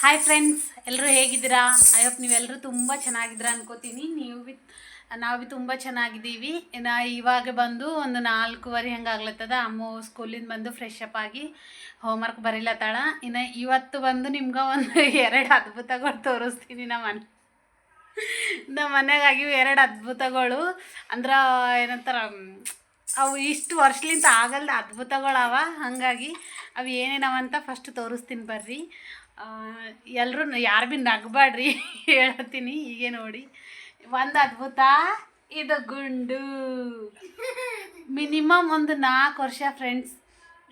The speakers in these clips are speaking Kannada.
ಹಾಯ್ ಫ್ರೆಂಡ್ಸ್ ಎಲ್ಲರೂ ಹೇಗಿದ್ದೀರಾ? ಐ ಹೋಪ್ ನೀವೆಲ್ಲರೂ ತುಂಬ ಚೆನ್ನಾಗಿದ್ದೀರಾ ಅನ್ಕೋತೀನಿ. ನೀವು ಬಿ ನಾವು ತುಂಬ ಚೆನ್ನಾಗಿದ್ದೀವಿ. ನಾ ಇವಾಗ ಬಂದು ಒಂದು ನಾಲ್ಕೂವರೆ ಹಂಗೆ ಆಗ್ಲತ್ತದ ಅಮ್ಮ ಸ್ಕೂಲಿಂದ ಬಂದು ಫ್ರೆಶ್ ಅಪ್ ಆಗಿ ಹೋಮ್ವರ್ಕ್ ಬರೀಲತ್ತಾಳ ಇನ್ನು ಇವತ್ತು ಬಂದು ನಿಮ್ಗೆ ಒಂದು ಎರಡು ಅದ್ಭುತಗಳು ತೋರಿಸ್ತೀನಿ ನಮ್ಮ ಮನೆ ನಮ್ಮ ಮನೆಗಾಗಿ ಎರಡು ಅದ್ಭುತಗಳು. ಅಂದ್ರೆ ಏನಂತಾರ ಅವು ಇಷ್ಟು ವರ್ಷಲಿಂದ ಆಗಲ್ದ ಅದ್ಭುತಗಳವ ಹಾಗಾಗಿ ಅವು ಏನೇನವಂತ ಫಸ್ಟ್ ತೋರಿಸ್ತೀನಿ ಬರ್ರಿ. ಎಲ್ಲರೂ ಯಾರು ಭೀ ನಗಬೇಡ್ರಿ ಹೇಳ್ತೀನಿ ಹೀಗೆ ನೋಡಿ. ಒಂದು ಅದ್ಭುತ, ಇದು ಗುಂಡು. ಮಿನಿಮಮ್ ಒಂದು ನಾಲ್ಕು ವರ್ಷ ಫ್ರೆಂಡ್ಸ್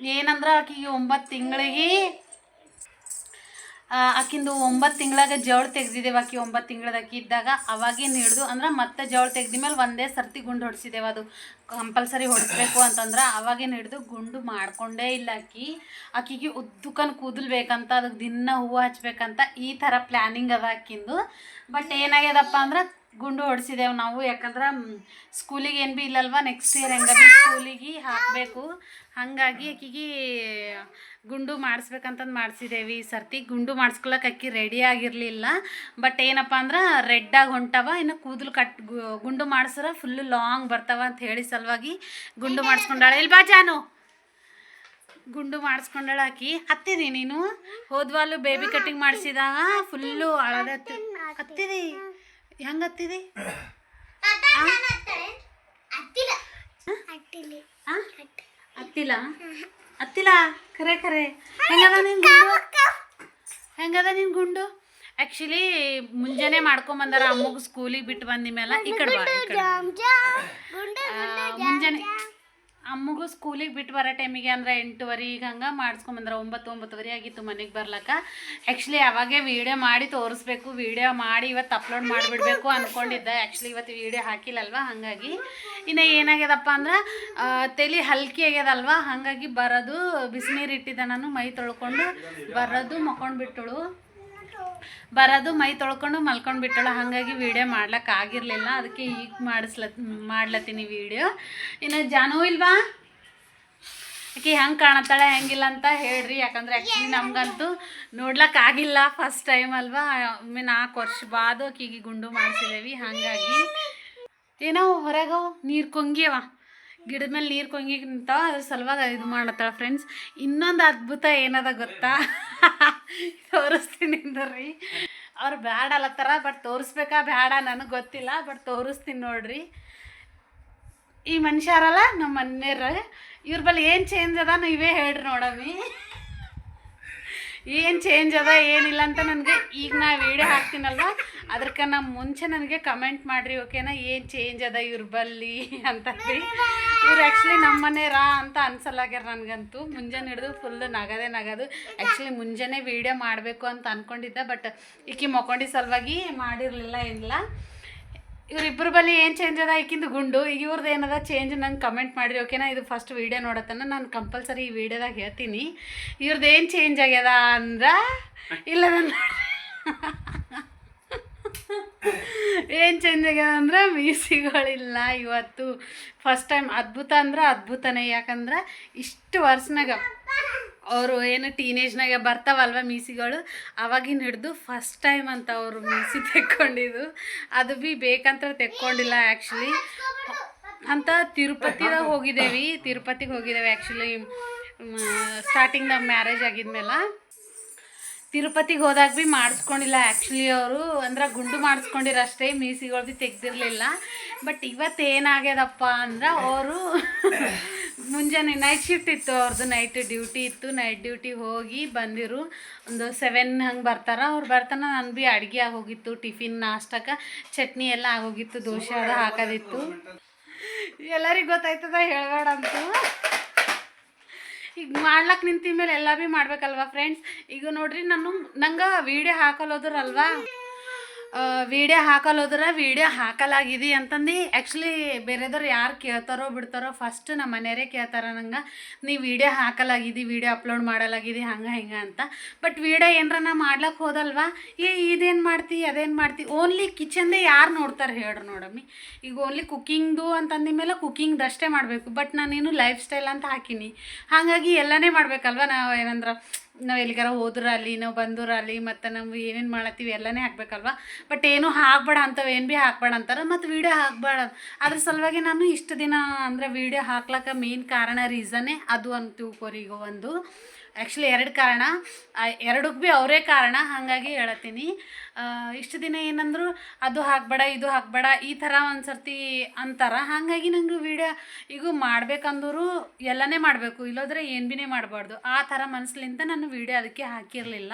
ಏನಂದ್ರೆ ಆಕಿಗೆ ಒಂಬತ್ತು ತಿಂಗಳಿಗೆ ಆಕಿಂದು ಒಂಬತ್ತು ತಿಂಗಳಾಗ ಜೋಳು ತೆಗ್ದಿದ್ದೇವೆ ಆಕಿ, ಒಂಬತ್ತು ತಿಂಗಳದ ಆಕಿ ಇದ್ದಾಗ ಅವಾಗಿನ ಹಿಡ್ದು ಅಂದ್ರೆ ಮತ್ತೆ ಜೋಳು ತೆಗ್ದ ಮೇಲೆ ಒಂದೇ ಸರ್ತಿ ಗುಂಡು ಹೊಡ್ಸಿದ್ದೇವೆ ಅದು ಕಂಪಲ್ಸರಿ ಹೊಡಿಸ್ಬೇಕು ಅಂತಂದ್ರೆ ಅವಾಗಿನ ಹಿಡ್ದು ಗುಂಡು ಮಾಡ್ಕೊಂಡೇ ಇಲ್ಲ ಆಕಿ. ಆಕಿಗೆ ಉದ್ದಕ್ಕನ್ ಕೂದಲು ಬೇಕಂತ ಅದಕ್ಕೆ ದಿನ ಹೂವು ಹಚ್ಬೇಕಂತ ಈ ಥರ ಪ್ಲ್ಯಾನಿಂಗ್ ಅದ ಆಕಿಂದು. ಬಟ್ ಏನಾಗ್ಯದಪ್ಪ ಅಂದ್ರೆ ಗುಂಡು ಹೊಡ್ಸಿದ್ದೇವೆ ನಾವು ಯಾಕಂದ್ರೆ ಸ್ಕೂಲಿಗೆ ಏನು ಭೀ ಇಲ್ಲಲ್ವ ನೆಕ್ಸ್ಟ್ ಇಯರ್ ಹೆಂಗ ಭೀ ಸ್ಕೂಲಿಗೆ ಹಾಕಬೇಕು. ಹಾಗಾಗಿ ಆಕಿಗೆ ಗುಂಡು ಮಾಡಿಸ್ಬೇಕಂತಂದು ಮಾಡಿಸಿದ್ದೇವೆ ಈ ಸರ್ತಿ ಗುಂಡು ಮಾಡಿಸ್ಕೊಳಕ್ಕೆ ಅಕ್ಕಿ ರೆಡಿ ಆಗಿರಲಿಲ್ಲ. ಬಟ್ ಏನಪ್ಪ ಅಂದ್ರೆ ರೆಡ್ಡಾಗಿ ಹೊಂಟವ ಇನ್ನು ಕೂದಲು ಕಟ್ ಗು- ಗುಂಡು ಮಾಡಿಸ್ರೆ ಫುಲ್ಲು ಲಾಂಗ್ ಬರ್ತಾವ ಅಂತ ಹೇಳಿ ಸಲುವಾಗಿ ಗುಂಡು ಮಾಡಿಸ್ಕೊಂಡಾಳೆ. ಇಲ್ಲಿ ಬಾ ಜಾನು? ಗುಂಡು ಮಾಡಿಸ್ಕೊಂಡಾಳ ಆಕಿ. ಹತ್ತಿದಿ ನೀನು? ಹೋದ್ವಾಲು ಬೇಬಿ ಕಟ್ಟಿಂಗ್ ಮಾಡಿಸಿದಾಗ? ಫುಲ್ಲು ಹಳದ ಹತ್ತಿದಿ? ಹೆಂಗೆ ಹತ್ತಿದಿ? ಹತ್ತಿಲ್ಲ ಹತ್ತಿಲ್ಲ ಖರೆ ಖರೆ ಹೆಂಗದ ನಿನ್ ಗುಂಡು? ಹೆಂಗದ ನಿನ್ ಗುಂಡು? ಆ್ಯಕ್ಚುಲಿ ಮುಂಜಾನೆ ಮಾಡ್ಕೊಂಬಂದಾರ ಅಮ್ಮಗ ಸ್ಕೂಲಿಗೆ ಬಿಟ್ಟು ಬಂದಿ ಮೇಲೆ ಈ ಕಡೆ ಬಾ ಈ ಕಡೆ ಮುಂಜಾನೆ ಅಮ್ಮಗೂ ಸ್ಕೂಲಿಗೆ ಬಿಟ್ಟು ಬರೋ ಟೈಮಿಗೆ ಅಂದ್ರೆ ಈಗ ಹಂಗೆ ಮಾಡಿಸ್ಕೊಂಬಂದ್ರೆ ಒಂಬತ್ತು, ಒಂಬತ್ತುವರೆ ಆಗಿತ್ತು ಮನೆಗೆ ಬರ್ಲಕ್ಕ. ಆ್ಯಕ್ಚುಲಿ ಅವಾಗೇ ವೀಡಿಯೋ ಮಾಡಿ ತೋರಿಸ್ಬೇಕು. ವೀಡಿಯೋ ಮಾಡಿ ಇವತ್ತು ಅಪ್ಲೋಡ್ ಮಾಡಿಬಿಡ್ಬೇಕು ಅಂದ್ಕೊಂಡಿದ್ದೆ ಆ್ಯಕ್ಚುಲಿ ಇವತ್ತು ವೀಡಿಯೋ ಹಾಕಿಲ್ಲಲ್ವ? ಹಾಗಾಗಿ. ಇನ್ನು ಏನಾಗ್ಯದಪ್ಪ ಅಂದ್ರೆ ತಲೆ ಹಲ್ಕಿ ಆಗ್ಯದಲ್ವ? ಹಾಗಾಗಿ ಬರೋದು ಬಿಸಿನೀರು ಇಟ್ಟಿದ್ದೆ ನಾನು. ಮೈ ತೊಳ್ಕೊಂಡು ಬರೋದು ಮಕ್ಕೊಂಡು ಬಿಟ್ಟಳು ಬರೋದು ಮೈ ತೊಳ್ಕೊಂಡು ಮಲ್ಕೊಂಡು ಬಿಟ್ಟಳು. ಹಾಗಾಗಿ ವೀಡಿಯೋ ಮಾಡ್ಲಕ್ಕೆ ಆಗಿರಲಿಲ್ಲ. ಅದಕ್ಕೆ ಈಗ ಮಾಡಿಸ್ಲ, ಮಾಡ್ಲತ್ತೀನಿ ವೀಡಿಯೋ ಇನ್ನು ಜಾನು ಇಲ್ವಾ? ಆಕೆ ಹೆಂಗೆ ಕಾಣತ್ತಾಳೆ, ಹೆಂಗಿಲ್ಲ ಅಂತ ಹೇಳ್ರಿ. ಯಾಕಂದ್ರೆ ಆ್ಯಕ್ಚುಲಿ ನಮಗಂತೂ ನೋಡ್ಲಕ್ಕೆ ಆಗಿಲ್ಲ ಫಸ್ಟ್ ಟೈಮ್ ಅಲ್ವಾ? ಒಮ್ಮೆ ನಾಲ್ಕು ವರ್ಷ ಬಾದು ಆಕಿಗೆ ಗುಂಡು ಮಾಡಿಸಿದೇವಿ. ಹಾಗಾಗಿ ಏನೋ ಹೊರಗೆ ನೀರು ಕೊಂಗ್ಯವ. ಗಿಡದ ಮೇಲೆ ನೀರು ಕೊಂಗಿ ನಿಂತಾವ ಅದ್ರ ಸಲುವಾಗಿ ಇದು ಮಾಡತ್ತಾಳ ಫ್ರೆಂಡ್ಸ್ ಇನ್ನೊಂದು ಅದ್ಭುತ ಏನದ ಗೊತ್ತಾ? ತೋರಿಸ್ತೀನಿ ರೀ ಅವ್ರು ಬ್ಯಾಡ ಬಟ್ ತೋರಿಸ್ಬೇಕಾ ಬ್ಯಾಡ ನನಗೆ ಗೊತ್ತಿಲ್ಲ ಬಟ್ ತೋರಿಸ್ತೀನಿ ನೋಡ್ರಿ. ಈ ಮನುಷ್ಯರಲ್ಲ ನಮ್ಮ ಮನೆಯವ್ರ ಇವ್ರ ಬಳಿ ಏನು ಚೇಂಜ್ ಅದ ನೀವೇ ಹೇಳ್ರಿ ನೋಡಮ್ಮಿ. ಏನು ಚೇಂಜ್ ಅದ, ಏನಿಲ್ಲ ಅಂತ ನನಗೆ ಈಗ ನಾ ವೀಡಿಯೋ ಹಾಕ್ತೀನಲ್ವ? ಅದಕ್ಕೆ ನಮ್ಮ ಮುಂಚೆ ನನಗೆ ಕಮೆಂಟ್ ಮಾಡಿರಿ ಓಕೆನಾ ಏನು ಚೇಂಜ್ ಅದ ಇವ್ರ ಬಲ್ಲಿ ಅಂತ ಇವ್ರು ಆ್ಯಕ್ಚುಲಿ ನಮ್ಮ ಮನೆಯವ್ರಾ ಅಂತ ಅನ್ಸಲ್ಲಾಗ್ಯಾರ ನನಗಂತೂ. ಮುಂಜಾನೆ ಹಿಡಿದು ಫುಲ್ ನಗದೇ ನಗದು. ಆ್ಯಕ್ಚುಲಿ ಮುಂಜಾನೆ ವೀಡಿಯೋ ಮಾಡಬೇಕು ಅಂತ ಅಂದ್ಕೊಂಡಿದ್ದೆ ಬಟ್ ಈಕಿ ಮಕ್ಕೊಂಡಿದ್ದ ಸಲುವಾಗಿ ಮಾಡಿರಲಿಲ್ಲ ಏನಿಲ್ಲ. ಇವ್ರಿಬ್ಬರ ಬಳಿ ಏನು ಚೇಂಜ್ ಅದ? ಈಕಿಂದು ಗುಂಡು. ಈಗ ಇವ್ರದ್ದು ಏನದ? ಚೇಂಜ್ ನಂಗೆ ಕಮೆಂಟ್ ಮಾಡಿರಿ ಓಕೆನಾ ಇದು ಫಸ್ಟ್ ವೀಡಿಯೋ ನೋಡತ್ತನ. ನಾನು ಕಂಪಲ್ಸರಿ ಈ ವಿಡಿಯೋದಾಗ ಹೇಳ್ತೀನಿ. ಇವ್ರದ್ದು ಏನು ಚೇಂಜ್ ಆಗ್ಯದ ಅಂದ್ರೆ ಇಲ್ಲ ಏನು ಚೇಂಜ್ ಆಗ್ಯದ ಅಂದ್ರೆ ಮೀಸಿಗಳಿಲ್ಲ ಇವತ್ತು. ಫಸ್ಟ್ ಟೈಮ್ ಅದ್ಭುತ ಅಂದ್ರೆ ಅದ್ಭುತನೇ, ಯಾಕಂದ್ರೆ ಇಷ್ಟು ವರ್ಷನಾಗ ಅವರು ಏನು ಟೀನೇಜ್ನಾಗ ಬರ್ತಾವಲ್ವ ಮೀಸಿಗಳು? ಅವಾಗಿನ ಹಿಡಿದು ಫಸ್ಟ್ ಟೈಮ್ ಅಂತ ಅವರು ಮೀಸಿ ತೆಕ್ಕೊಂಡಿದ್ದು. ಅದು ಭೀ ಬೇಕಂತ ತೆಕ್ಕೊಂಡಿಲ್ಲ ಆ್ಯಕ್ಚುಲಿ ಅಂತ ತಿರುಪತಿದಾಗ ಹೋಗಿದ್ದೇವೆ, ತಿರುಪತಿಗೆ ಹೋಗಿದ್ದೇವೆ ಆ್ಯಕ್ಚುಲಿ ಸ್ಟಾರ್ಟಿಂಗ್ದಾಗ ಮ್ಯಾರೇಜ್ ಆಗಿದ್ಮೇಲೆ. ತಿರುಪತಿಗೆ ಹೋದಾಗ ಭೀ ಮಾಡಿಸ್ಕೊಂಡಿಲ್ಲ ಆ್ಯಕ್ಚುಲಿ ಅವರು. ಅಂದ್ರೆ ಗುಂಡು ಮಾಡಿಸ್ಕೊಂಡಿರೋ ಅಷ್ಟೇ ಮೀಸಿಗಳು ಭೀ ತೆಗ್ದಿರಲಿಲ್ಲ. ಬಟ್ ಇವತ್ತು ಏನಾಗ್ಯದಪ್ಪ ಅಂದ್ರೆ ಅವರು ಮುಂಜಾನೆ ನೈಟ್ ಶಿಫ್ಟ್ ಇತ್ತು ಅವ್ರದ್ದು ನೈಟ್ ಡ್ಯೂಟಿ ಇತ್ತು. ನೈಟ್ ಡ್ಯೂಟಿ ಹೋಗಿ ಬಂದಿರು. ಒಂದು ಸೆವೆನ್ ಹಂಗೆ ಬರ್ತಾರ. ಅವ್ರು ಬರ್ತಾನ, ನಾನು ಭೀ ಅಡುಗೆ ಆಗೋಗಿತ್ತು, ಟಿಫಿನ್, ನಾಷ್ಟಕ್ಕೆ, ಚಟ್ನಿ ಎಲ್ಲ ಆಗೋಗಿತ್ತು, ದೋಸೆ ಅದು ಹಾಕೋದಿತ್ತು. ಎಲ್ಲರಿಗೂ ಗೊತ್ತಾಯ್ತದ? ಹೇಳಬೇಡ ಅಂತೂ ಈಗ ಮಾಡ್ಲಕ್ಕೆ ನಿಂತಿದ್ಮೇಲೆ ಮೇಲೆ ಎಲ್ಲ ಭೀ ಮಾಡ್ಬೇಕಲ್ವಾ ಫ್ರೆಂಡ್ಸ್ ಈಗ ನೋಡ್ರಿ ನಾನು ನಂಗೆ ವೀಡಿಯೋ ಹಾಕಲ್ಲೋದ್ರಲ್ವಾ ವೀಡಿಯೋ ಹಾಕಲ್ಲೋದ್ರ ವೀಡಿಯೋ ಹಾಕಲಾಗಿದೆ ಅಂತಂದು. ಆ್ಯಕ್ಚುಲಿ ಬೇರೆದವ್ರು ಯಾರು ಕೇಳ್ತಾರೋ ಬಿಡ್ತಾರೋ ಫಸ್ಟ್ ನಮ್ಮ ಮನೆಯವರೇ ಕೇಳ್ತಾರ ನಂಗೆ, ನೀ ವೀಡಿಯೋ ಹಾಕಲಾಗಿದೆ, ವೀಡಿಯೋ ಅಪ್ಲೋಡ್ ಮಾಡಲಾಗಿದೆ, ಹಂಗೆ, ಹಿಂಗೆ ಅಂತ. ಬಟ್ ವೀಡಿಯೋ ಏನರ ನಾ ಮಾಡ್ಲಕ್ಕೆ ಹೋದಲ್ವಾ? ಏ, ಇದೇನು ಮಾಡ್ತಿ, ಅದೇನು ಮಾಡ್ತಿ? ಓನ್ಲಿ ಕಿಚನ್ದೇ ಯಾರು ನೋಡ್ತಾರೆ ಹೇಳ್ರಿ ನೋಡಮ್ಮಿ. ಈಗ ಓನ್ಲಿ ಕುಕ್ಕಿಂಗ್ದು ಅಂತಂದ ಮೇಲೆ ಕುಕ್ಕಿಂಗ್ದಷ್ಟೇ ಮಾಡಬೇಕು. ಬಟ್ ನಾನೇನು ಲೈಫ್ ಸ್ಟೈಲ್ ಅಂತ ಹಾಕೀನಿ. ಹಾಗಾಗಿ ಎಲ್ಲನೇ ಮಾಡಬೇಕಲ್ವ ನಾವು ಏನಂದ್ರೆ? ನಾವು ಎಲ್ಲಿಗಾರ ಹೋದ್ರಲ್ಲಿ ನಾವು ಬಂದೂರಲ್ಲಿ ಮತ್ತು ನಾವು ಏನೇನು ಮಾಡತ್ತೀವಿ ಎಲ್ಲನೇ ಹಾಕ್ಬೇಕಲ್ವ? ಬಟ್ ಏನು ಹಾಕ್ಬೇಡ ಅಂತವೆ, ಏನು ಭೀ ಹಾಕ್ಬೇಡ ಅಂತಾರೆ, ಮತ್ತು ವೀಡಿಯೋ ಹಾಕ್ಬೇಡ. ಅದ್ರ ಸಲುವಾಗಿ ನಾನು ಇಷ್ಟು ದಿನ ಅಂದರೆ ವೀಡಿಯೋ ಹಾಕ್ಲಕ್ಕ ಮೇನ್ ಕಾರಣ ರೀಸನ್ನೇ ಅದು ಅಂತೀವಿ ಕೋರಿ ಈಗ ಒಂದು. ಆ್ಯಕ್ಚುಲಿ ಎರಡು ಕಾರಣ. ಎರಡಕ್ಕೆ ಭೀ ಅವರೇ ಕಾರಣ, ಹಾಗಾಗಿ ಹೇಳತ್ತೀನಿ. ಇಷ್ಟು ದಿನ ಏನಂದ್ರು ಅದು ಹಾಕ್ಬೇಡ, ಇದು ಹಾಕ್ಬೇಡ, ಈ ಥರ ಒಂದು ಸರ್ತಿ ಅಂತಾರೆ. ಹಾಗಾಗಿ ನಂಗೆ ವೀಡಿಯೋ ಈಗ ಮಾಡ್ಬೇಕಂದ್ರು ಎಲ್ಲನೇ ಮಾಡಬೇಕು. ಇಲ್ಲೋದ್ರೆ ಏನು ಬಿನೇ ಮಾಡಬಾರ್ದು. ಆ ಥರ ಮನಸ್ಲಿಂದ ನಾನು ವೀಡಿಯೋ ಅದಕ್ಕೆ ಹಾಕಿರಲಿಲ್ಲ.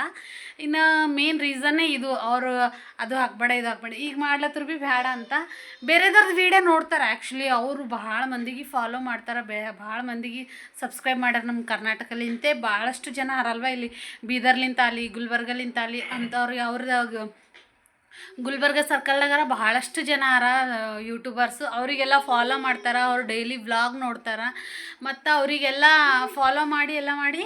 ಇನ್ನು ಮೇನ್ ರೀಸನ್ನೇ ಇದು. ಅವರು ಅದು ಹಾಕ್ಬೇಡ, ಇದು ಹಾಕ್ಬೇಡ. ಈಗ ಮಾಡ್ಲತ್ರು ಭೀ ಬೇಡ ಅಂತ. ಬೇರೆದವ್ರದ್ದು ವೀಡಿಯೋ ನೋಡ್ತಾರೆ ಆ್ಯಕ್ಚುಲಿ ಅವರು ಭಾಳ ಮಂದಿಗೆ ಫಾಲೋ ಮಾಡ್ತಾರೆ. ಬೇ, ಭಾಳ ಮಂದಿಗೆ ಸಬ್ಸ್ಕ್ರೈಬ್ ಮಾಡ್ಯಾರ ನಮ್ಮ ಕರ್ನಾಟಕಲಿಂತೆ. ಭಾಳಷ್ಟು ಜನ ಹರಲ್ವ ಇಲ್ಲಿ ಬೀದರ್ಲಿಂತ ಅಲ್ಲಿ ಗುಲ್ಬರ್ಗಲಿಂತ ಅಲ್ಲಿ ಅಂಥವ್ರಿಗೆ ಅವ್ರದ್ದು ಗುಲ್ಬರ್ಗ ಸರ್ಕಲ್ದಾಗಾರ ಬಹಳಷ್ಟು ಜನ ಅರ ಯೂಟ್ಯೂಬರ್ಸ್ ಅವರಿಗೆಲ್ಲ ಫಾಲೋ ಮಾಡ್ತಾರೆ, ಅವ್ರು ಡೈಲಿ ವ್ಲಾಗ್ ನೋಡ್ತಾರೆ. ಮತ್ತು ಅವರಿಗೆಲ್ಲ ಫಾಲೋ ಮಾಡಿ, ಎಲ್ಲ ಮಾಡಿ?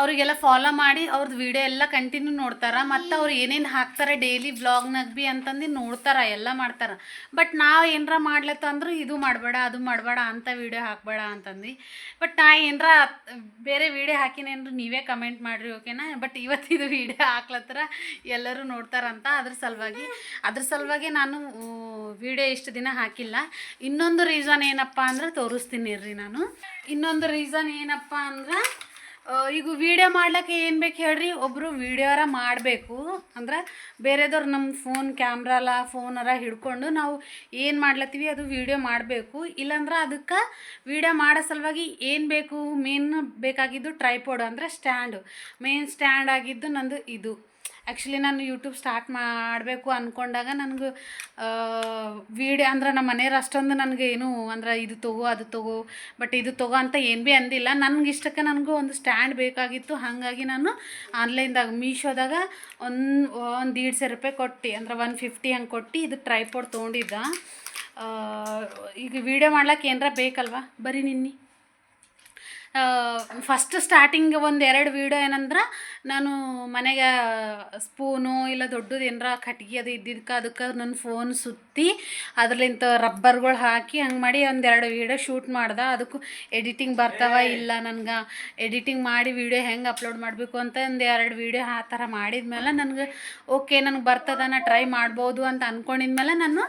ಅವರಿಗೆಲ್ಲ ಫಾಲೋ ಮಾಡಿ ಅವ್ರದ್ದು ವಿಡಿಯೋ ಎಲ್ಲ ಕಂಟಿನ್ಯೂ ನೋಡ್ತಾರೆ. ಮತ್ತು ಅವ್ರು ಏನೇನು ಹಾಕ್ತಾರೆ ಡೈಲಿ ಬ್ಲಾಗ್ನಾಗ ಭೀ ಅಂತಂದು ನೋಡ್ತಾರೆ, ಎಲ್ಲ ಮಾಡ್ತಾರೆ. ಬಟ್ ನಾವು ಏನರ ಮಾಡ್ಲತ್ತಂದ್ರೆ ಇದು ಮಾಡಬೇಡ, ಅದು ಮಾಡಬೇಡ ಅಂತ ವೀಡಿಯೋ ಹಾಕಬೇಡ ಅಂತಂದು. ಬಟ್ ನಾ ಏನರ ಬೇರೆ ವೀಡಿಯೋ ಹಾಕಿನೇನ್ರಿ ನೀವೇ ಕಮೆಂಟ್ ಮಾಡಿರಿ ಓಕೆನಾ ಬಟ್ ಇವತ್ತಿದು ವೀಡಿಯೋ ಹಾಕ್ಲತ್ತರ ಎಲ್ಲರೂ ನೋಡ್ತಾರಂತ ಅದ್ರ ಸಲುವಾಗಿ. ಅದ್ರ ಸಲುವಾಗಿ ನಾನು ವೀಡಿಯೋ ಇಷ್ಟು ದಿನ ಹಾಕಿಲ್ಲ. ಇನ್ನೊಂದು ರೀಸನ್ ಏನಪ್ಪ ಅಂದ್ರೆ ತೋರಿಸ್ತೀನಿ ರೀ ನಾನು. ಇನ್ನೊಂದು ರೀಸನ್ ಏನಪ್ಪ ಅಂದ್ರೆ ಈಗ ವಿಡಿಯೋ ಮಾಡ್ಲಿಕ್ಕೆ ಏನು ಬೇಕು ಹೇಳ್ರಿ? ಒಬ್ಬರು ವಿಡಿಯೋರ ಮಾಡಬೇಕು. ಅಂದ್ರೆ ಬೇರೆದವ್ರು ನಮ್ಮ ಫೋನ್ ಕ್ಯಾಮ್ರಲ್ಲ ಫೋನರ ಹಿಡ್ಕೊಂಡು ನಾವು ಏನು ಮಾಡ್ಲತ್ತೀವಿ ಅದು ವಿಡಿಯೋ ಮಾಡಬೇಕು. ಇಲ್ಲಾಂದ್ರೆ ಅದಕ್ಕೆ ವಿಡಿಯೋ ಮಾಡೋ ಸಲುವಾಗಿ ಏನು ಬೇಕು? ಮೇನ್ ಬೇಕಾಗಿದ್ದು ಟ್ರೈಪೋಡ್ ಅಂದರೆ ಸ್ಟ್ಯಾಂಡು ಮೇನ್ ಸ್ಟ್ಯಾಂಡ್ ಆಗಿದ್ದು ನಂದು ಇದು. ಆ್ಯಕ್ಚುಲಿ ನಾನು ಯೂಟ್ಯೂಬ್ ಸ್ಟಾರ್ಟ್ ಮಾಡಬೇಕು ಅಂದ್ಕೊಂಡಾಗ ನನಗೆ ವೀಡಿಯೋ ಅಂದ್ರೆ ನಮ್ಮ ಮನೆಯವ್ರು ಅಷ್ಟೊಂದು ನನಗೆ ಏನು ಅಂದ್ರೆ ಇದು ತಗೋ, ಅದು ತಗೋ ಬಟ್ ಇದು ತಗೋ ಅಂತ ಏನು ಭೀ ಅಂದಿಲ್ಲ. ನನಗೆ ಇಷ್ಟಕ್ಕೆ ನನಗೂ ಒಂದು ಸ್ಟ್ಯಾಂಡ್ ಬೇಕಾಗಿತ್ತು. ಹಾಗಾಗಿ ನಾನು ಆನ್ಲೈನ್ದಾಗ ಮೀಶೋದಾಗ ಒಂದು ಒಂದು ದೀಡ್ ಸಾವಿರ ರೂಪಾಯಿ ಕೊಟ್ಟು, ಅಂದ್ರೆ ಒನ್ ಫಿಫ್ಟಿ ಹಂಗೆ ಕೊಟ್ಟು ಇದು ಟ್ರೈಪೋಡ್ ತೊಗೊಂಡಿದ್ದ. ಈಗ ವೀಡಿಯೋ ಮಾಡ್ಲಿಕ್ಕೆ ಏನಾರ ಬೇಕಲ್ವಾ? ಬರೀ ನಿನ್ನಿ. ಫಸ್ಟ್ ಸ್ಟಾರ್ಟಿಂಗ್ ಒಂದು ಎರಡು ವೀಡಿಯೋ ಏನಂದ್ರೆ ನಾನು ಮನೆಗೆ ಸ್ಪೂನು ಇಲ್ಲ ದೊಡ್ಡದು ಏನರ ಕಟ್ಗೆ ಅದು ಇದ್ದಿದ್ದಕ್ಕೆ ಅದಕ್ಕೆ ನನ್ನ ಫೋನ್ ಸುತ್ತಿ ಅದ್ರಲಿಂತ ರಬ್ಬರ್ಗಳು ಹಾಕಿ ಹಂಗೆ ಮಾಡಿ ಒಂದೆರಡು ವೀಡಿಯೋ ಶೂಟ್ ಮಾಡ್ದೆ. ಅದಕ್ಕೂ ಎಡಿಟಿಂಗ್ ಬರ್ತಾವ ಇಲ್ಲ ನನಗೆ. ಎಡಿಟಿಂಗ್ ಮಾಡಿ ವೀಡಿಯೋ ಹೆಂಗೆ ಅಪ್ಲೋಡ್ ಮಾಡಬೇಕು ಅಂತ ಒಂದು ಎರಡು ವೀಡಿಯೋ ಆ ಥರ ಮಾಡಿದ್ಮೇಲೆ ನನಗೆ ಓಕೆ ನನಗೆ ಬರ್ತದ ನಾ ಟ್ರೈ ಮಾಡ್ಬೋದು ಅಂತ ಅಂದ್ಕೊಂಡಿದ್ಮೇಲೆ ನಾನು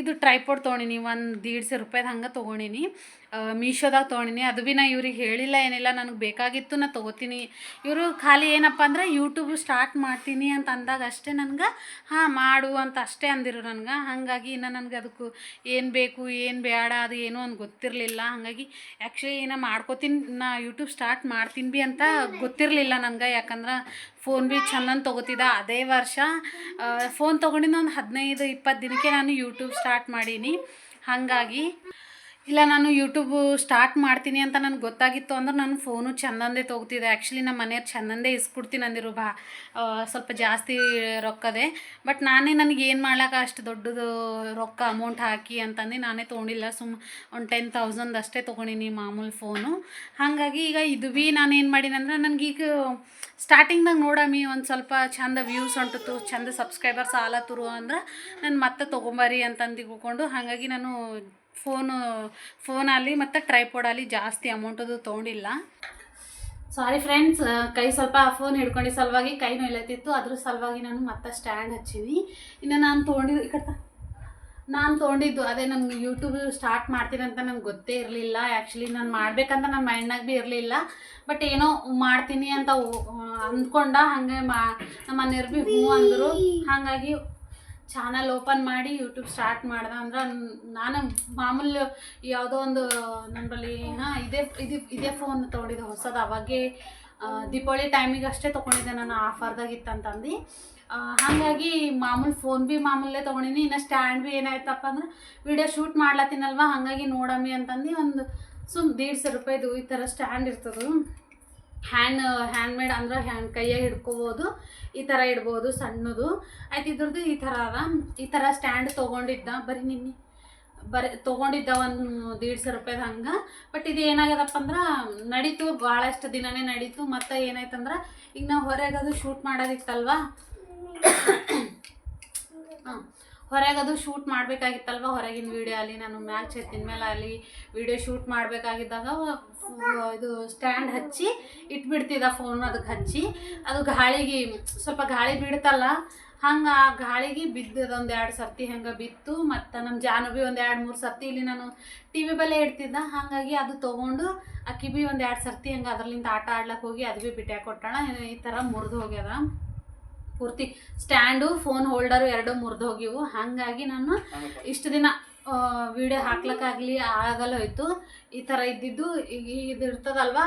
ಇದು ಟ್ರೈಪೋಡ್ ತೊಗೊಂಡಿನಿ. ಒಂದು ದೀಡ್ ಸಾವಿರ ರೂಪಾಯ್ದು ಹಂಗೆ ತೊಗೊಂಡಿನಿ. ಮೀಶೋದಾಗ ತೊಗೊಂಡಿನಿ ಅದು ಭೀ ನಾ ಇವ್ರಿಗೆ ಹೇಳಿಲ್ಲ, ಏನಿಲ್ಲ, ನನಗೆ ಬೇಕಾಗಿತ್ತು, ನಾ ತೊಗೋತೀನಿ. ಇವರು ಖಾಲಿ ಏನಪ್ಪ ಅಂದ್ರೆ ಯೂಟ್ಯೂಬ್ ಸ್ಟಾರ್ಟ್ ಮಾಡ್ತೀನಿ ಅಂತ ಅಂದಾಗ ಅಷ್ಟೇ ನನಗೆ, ಹಾಂ, ಮಾಡು ಅಂತ ಅಷ್ಟೇ ಅಂದಿರು ನನಗೆ. ಹಾಗಾಗಿ ಇನ್ನು ನನಗೆ ಅದಕ್ಕೂ ಏನು ಬೇಕು, ಏನು ಬೇಡ ಅದು ಏನೂ ಅಂತ ಗೊತ್ತಿರಲಿಲ್ಲ. ಹಾಗಾಗಿ ಆ್ಯಕ್ಚುಲಿ ಏನೋ ಮಾಡ್ಕೋತೀನಿ, ನಾ ಯೂಟ್ಯೂಬ್ ಸ್ಟಾರ್ಟ್ ಮಾಡ್ತೀನಿ ಭೀ ಅಂತ ಗೊತ್ತಿರಲಿಲ್ಲ ನನಗೆ. ಯಾಕಂದ್ರೆ ಫೋನ್ ಭೀ ಚಂದನ್ ತೊಗೋತಿದ್ದ ಅದೇ ವರ್ಷ. ಫೋನ್ ತೊಗೊಂಡಿದ್ದು ಒಂದು ಹದಿನೈದು ಇಪ್ಪತ್ತು ದಿನಕ್ಕೆ ನಾನು ಯೂಟ್ಯೂಬ್ ಸ್ಟಾರ್ಟ್ ಮಾಡೀನಿ. ಹಾಗಾಗಿ ಇಲ್ಲ, ನಾನು ಯೂಟ್ಯೂಬ್ ಸ್ಟಾರ್ಟ್ ಮಾಡ್ತೀನಿ ಅಂತ ನನಗೆ ಗೊತ್ತಾಗಿತ್ತು ಅಂದ್ರೆ ನಾನು ಫೋನು ಚಂದಂದೇ ತೊಗೋತಿದ್ದೆ ಆ್ಯಕ್ಚುಲಿ ನಮ್ಮ ಮನೆಯವ್ರು ಚಂದಂದೇ ಇಸ್ಕೊಡ್ತೀನಿ ಅಂದಿರು, ಬಾ. ಸ್ವಲ್ಪ ಜಾಸ್ತಿ ರೊಕ್ಕದೆ. ಬಟ್ ನಾನೇ ನನಗೆ ಏನು ಮಾಡ್ಲಾಕ ಅಷ್ಟು ದೊಡ್ಡದು ರೊಕ್ಕ ಅಮೌಂಟ್ ಹಾಕಿ ಅಂತಂದು ನಾನೇ ತೊಗೊಂಡಿಲ್ಲ. ಸುಮ್ ಒಂದು ಟೆನ್ ತೌಸಂಡ್ ಅಷ್ಟೇ ತೊಗೊಂಡಿನಿ ಮಾಮೂಲು ಫೋನು ಹಾಗಾಗಿ ಈಗ ಇದು ಭೀ ನಾನು ಏನು ಮಾಡೀನಿ ಅಂದ್ರೆ ನನಗೀಗ ಸ್ಟಾರ್ಟಿಂಗ್ದಾಗ ನೋಡಮ್ಮಿ, ಒಂದು ಸ್ವಲ್ಪ ಚಂದ ವ್ಯೂಸ್ ಹೊಂಟತು ಚಂದ ಸಬ್ಸ್ಕ್ರೈಬರ್ಸ್ ಆಲತ್ತರು ಅಂದ್ರೆ ನಾನು ಮತ್ತೆ ತೊಗೊಂಬರಿ ಅಂತಂದು ತಿಳ್ಕೊಂಡು, ಹಾಗಾಗಿ ನಾನು ಫೋನು ಫೋನಲ್ಲಿ ಮತ್ತು ಟ್ರೈಪೋಡಲ್ಲಿ ಜಾಸ್ತಿ ಅಮೌಂಟ್ ಅದು ತೊಗೊಂಡಿಲ್ಲ. ಸಾರಿ ಫ್ರೆಂಡ್ಸ್ ಕೈ ಸ್ವಲ್ಪ ಫೋನ್ ಹಿಡ್ಕೊಂಡು ಸಲುವಾಗಿ ಕೈ ನೋಯ್ಲತ್ತಿತ್ತು ಅದ್ರ ಸಲುವಾಗಿ ನಾನು ಮತ್ತೆ ಸ್ಟ್ಯಾಂಡ್ ಹಚ್ಚೀನಿ ಇನ್ನು ನಾನು ತೊಗೊಂಡಿದ್ದು ಈ ಕಡೆ ನಾನು ತೊಗೊಂಡಿದ್ದು ಅದೇ ನನಗೆ ಯೂಟ್ಯೂಬ್ ಸ್ಟಾರ್ಟ್ ಮಾಡ್ತೀನಂತ ಅಂತ ನಂಗೆ ಗೊತ್ತೇ ಇರಲಿಲ್ಲ. ಆ್ಯಕ್ಚುಲಿ ನಾನು ಮಾಡ್ಬೇಕಂತ ನನ್ನ ಮೈಂಡ್ನಾಗ ಭೀ ಇರಲಿಲ್ಲ. ಬಟ್ ಏನೋ ಮಾಡ್ತೀನಿ ಅಂತ ಅಂದ್ಕೊಂಡ ಹಾಗೆ ಮಾ ನಮ್ಮ ಮನೆಯವ್ರು ಭೀ ಹ್ಞೂ ಅಂದರು. ಹಾಗಾಗಿ ಚಾನಲ್ ಓಪನ್ ಮಾಡಿ ಯೂಟ್ಯೂಬ್ ಸ್ಟಾರ್ಟ್ ಮಾಡ್ದೆ ಅಂದ್ರೆ ನಾನು ಮಾಮೂಲು ಯಾವುದೋ ಒಂದು ನಮ್ಮಲ್ಲಿ ಹಾಂ ಇದೇ ಇದು ಇದೇ ಫೋನ್ ತೊಗೊಂಡಿದ್ದೆ ಹೊಸದು. ಅವಾಗೆ ದೀಪಾವಳಿ ಟೈಮಿಗೆ ಅಷ್ಟೇ ತೊಗೊಂಡಿದ್ದೆ ನಾನು ಆಫರ್ದಾಗ ಇತ್ತಂತಂದು. ಆ, ಹಾಗಾಗಿ ಮಾಮೂಲು ಫೋನ್ ಭೀ ಮಾಮೂಲೇ ತೊಗೊಂಡಿನಿ. ಇನ್ನು ಸ್ಟ್ಯಾಂಡ್ ಭೀ ಏನಾಯ್ತಪ್ಪ ಅಂದ್ರೆ ವಿಡಿಯೋ ಶೂಟ್ ಮಾಡ್ಲತ್ತೀನಲ್ವ? ಹಾಗಾಗಿ ನೋಡಮ್ಮಿ ಅಂತಂದು. ಒಂದು ಸುಮ್ ದೀಡ್ ಸಾವಿರ ರೂಪಾಯಿದು ಈ ಥರ ಸ್ಟ್ಯಾಂಡ್ ಇರ್ತದೆ. ಹ್ಯಾಂಡ್ ಹ್ಯಾಂಡ್ ಮೇಡ್ ಅಂದ್ರೆ ಹ್ಯಾಂಡ್ ಕೈಯಾಗ ಹಿಡ್ಕೋಬೋದು, ಈ ಥರ ಇಡ್ಬೋದು, ಸಣ್ಣದು. ಆಯ್ತು, ಇದ್ರದ್ದು ಈ ಥರ ಅದ. ಈ ಥರ ಸ್ಟ್ಯಾಂಡ್ ತೊಗೊಂಡಿದ್ದ, ಬರೀ ನಿನ್ನೆ. ಬರೀ ತೊಗೊಂಡಿದ್ದ ಒಂದು ದೀಡ್ ಸಾವಿರ ರೂಪಾಯ್ದು ಹಂಗೆ. ಬಟ್ ಇದು ಏನಾಗ್ಯದಪ್ಪ ಅಂದ್ರೆ, ನಡೀತು ಭಾಳಷ್ಟು ದಿನನೇ ನಡೀತು. ಮತ್ತು ಏನಾಯ್ತಂದ್ರೆ, ಈಗ ನಾವು ಹೊರಗೆ ಶೂಟ್ ಮಾಡೋದಿತ್ತಲ್ವ? ಹೊರಗೆ ಅದು ಶೂಟ್ ಮಾಡಬೇಕಾಗಿತ್ತಲ್ವ? ಹೊರಗಿನ ವೀಡಿಯೋ ಅಲ್ಲಿ, ನಾನು ಮ್ಯಾಚ್ ಎತ್ತಿನ ಮೇಲೆ ಅಲ್ಲಿ ವೀಡಿಯೋ ಶೂಟ್ ಮಾಡಬೇಕಾಗಿದ್ದಾಗ ಇದು ಸ್ಟ್ಯಾಂಡ್ ಹಚ್ಚಿ ಇಟ್ಬಿಡ್ತಿದ್ದ ಫೋನ್ ಅದಕ್ಕೆ ಹಚ್ಚಿ. ಅದು ಗಾಳಿಗೆ ಸ್ವಲ್ಪ ಗಾಳಿ ಬಿಡ್ತಲ್ಲ ಹಂಗೆ ಆ ಗಾಳಿಗೆ ಬಿದ್ದದ ಒಂದು ಎರಡು ಸರ್ತಿ ಹಂಗೆ ಬಿತ್ತು. ಮತ್ತು ನಮ್ಮ ಜಾನು ಭೀ ಒಂದು ಎರಡು ಮೂರು ಸರ್ತಿ ಇಲ್ಲಿ ನಾನು ಟಿ ವಿ ಬಲ್ಲೇ ಇಡ್ತಿದ್ದ. ಹಾಗಾಗಿ ಅದು ತೊಗೊಂಡು ಅಕ್ಕಿ ಬಿ ಒಂದು ಎರಡು ಸರ್ತಿ ಹಂಗೆ ಅದರಲ್ಲಿಂದ ಆಟ ಆಡ್ಲಕ್ಕೆ ಹೋಗಿ ಅದು ಭೀ ಬಿಟ್ಟಾಕ ಕೊಟ್ಟಣ. ಈ ಥರ ಮುರಿದು ಹೋಗ್ಯದ. ಪೂರ್ತಿ ಸ್ಟ್ಯಾಂಡು ಫೋನ್ ಹೋಲ್ಡರು ಎರಡು ಮುರಿದು ಹೋಗಿವು. ಹಾಗಾಗಿ ನಾನು ಇಷ್ಟು ದಿನ ವಿಡಿಯೋ ಹಾಕ್ಲಕ್ಕಾಗಲಿ ಆಗಲ್ಲ ಹೋಯ್ತು ಈ ಥರ ಇದ್ದಿದ್ದು ಈಗ ಇದು ಇರ್ತದಲ್ವಾ?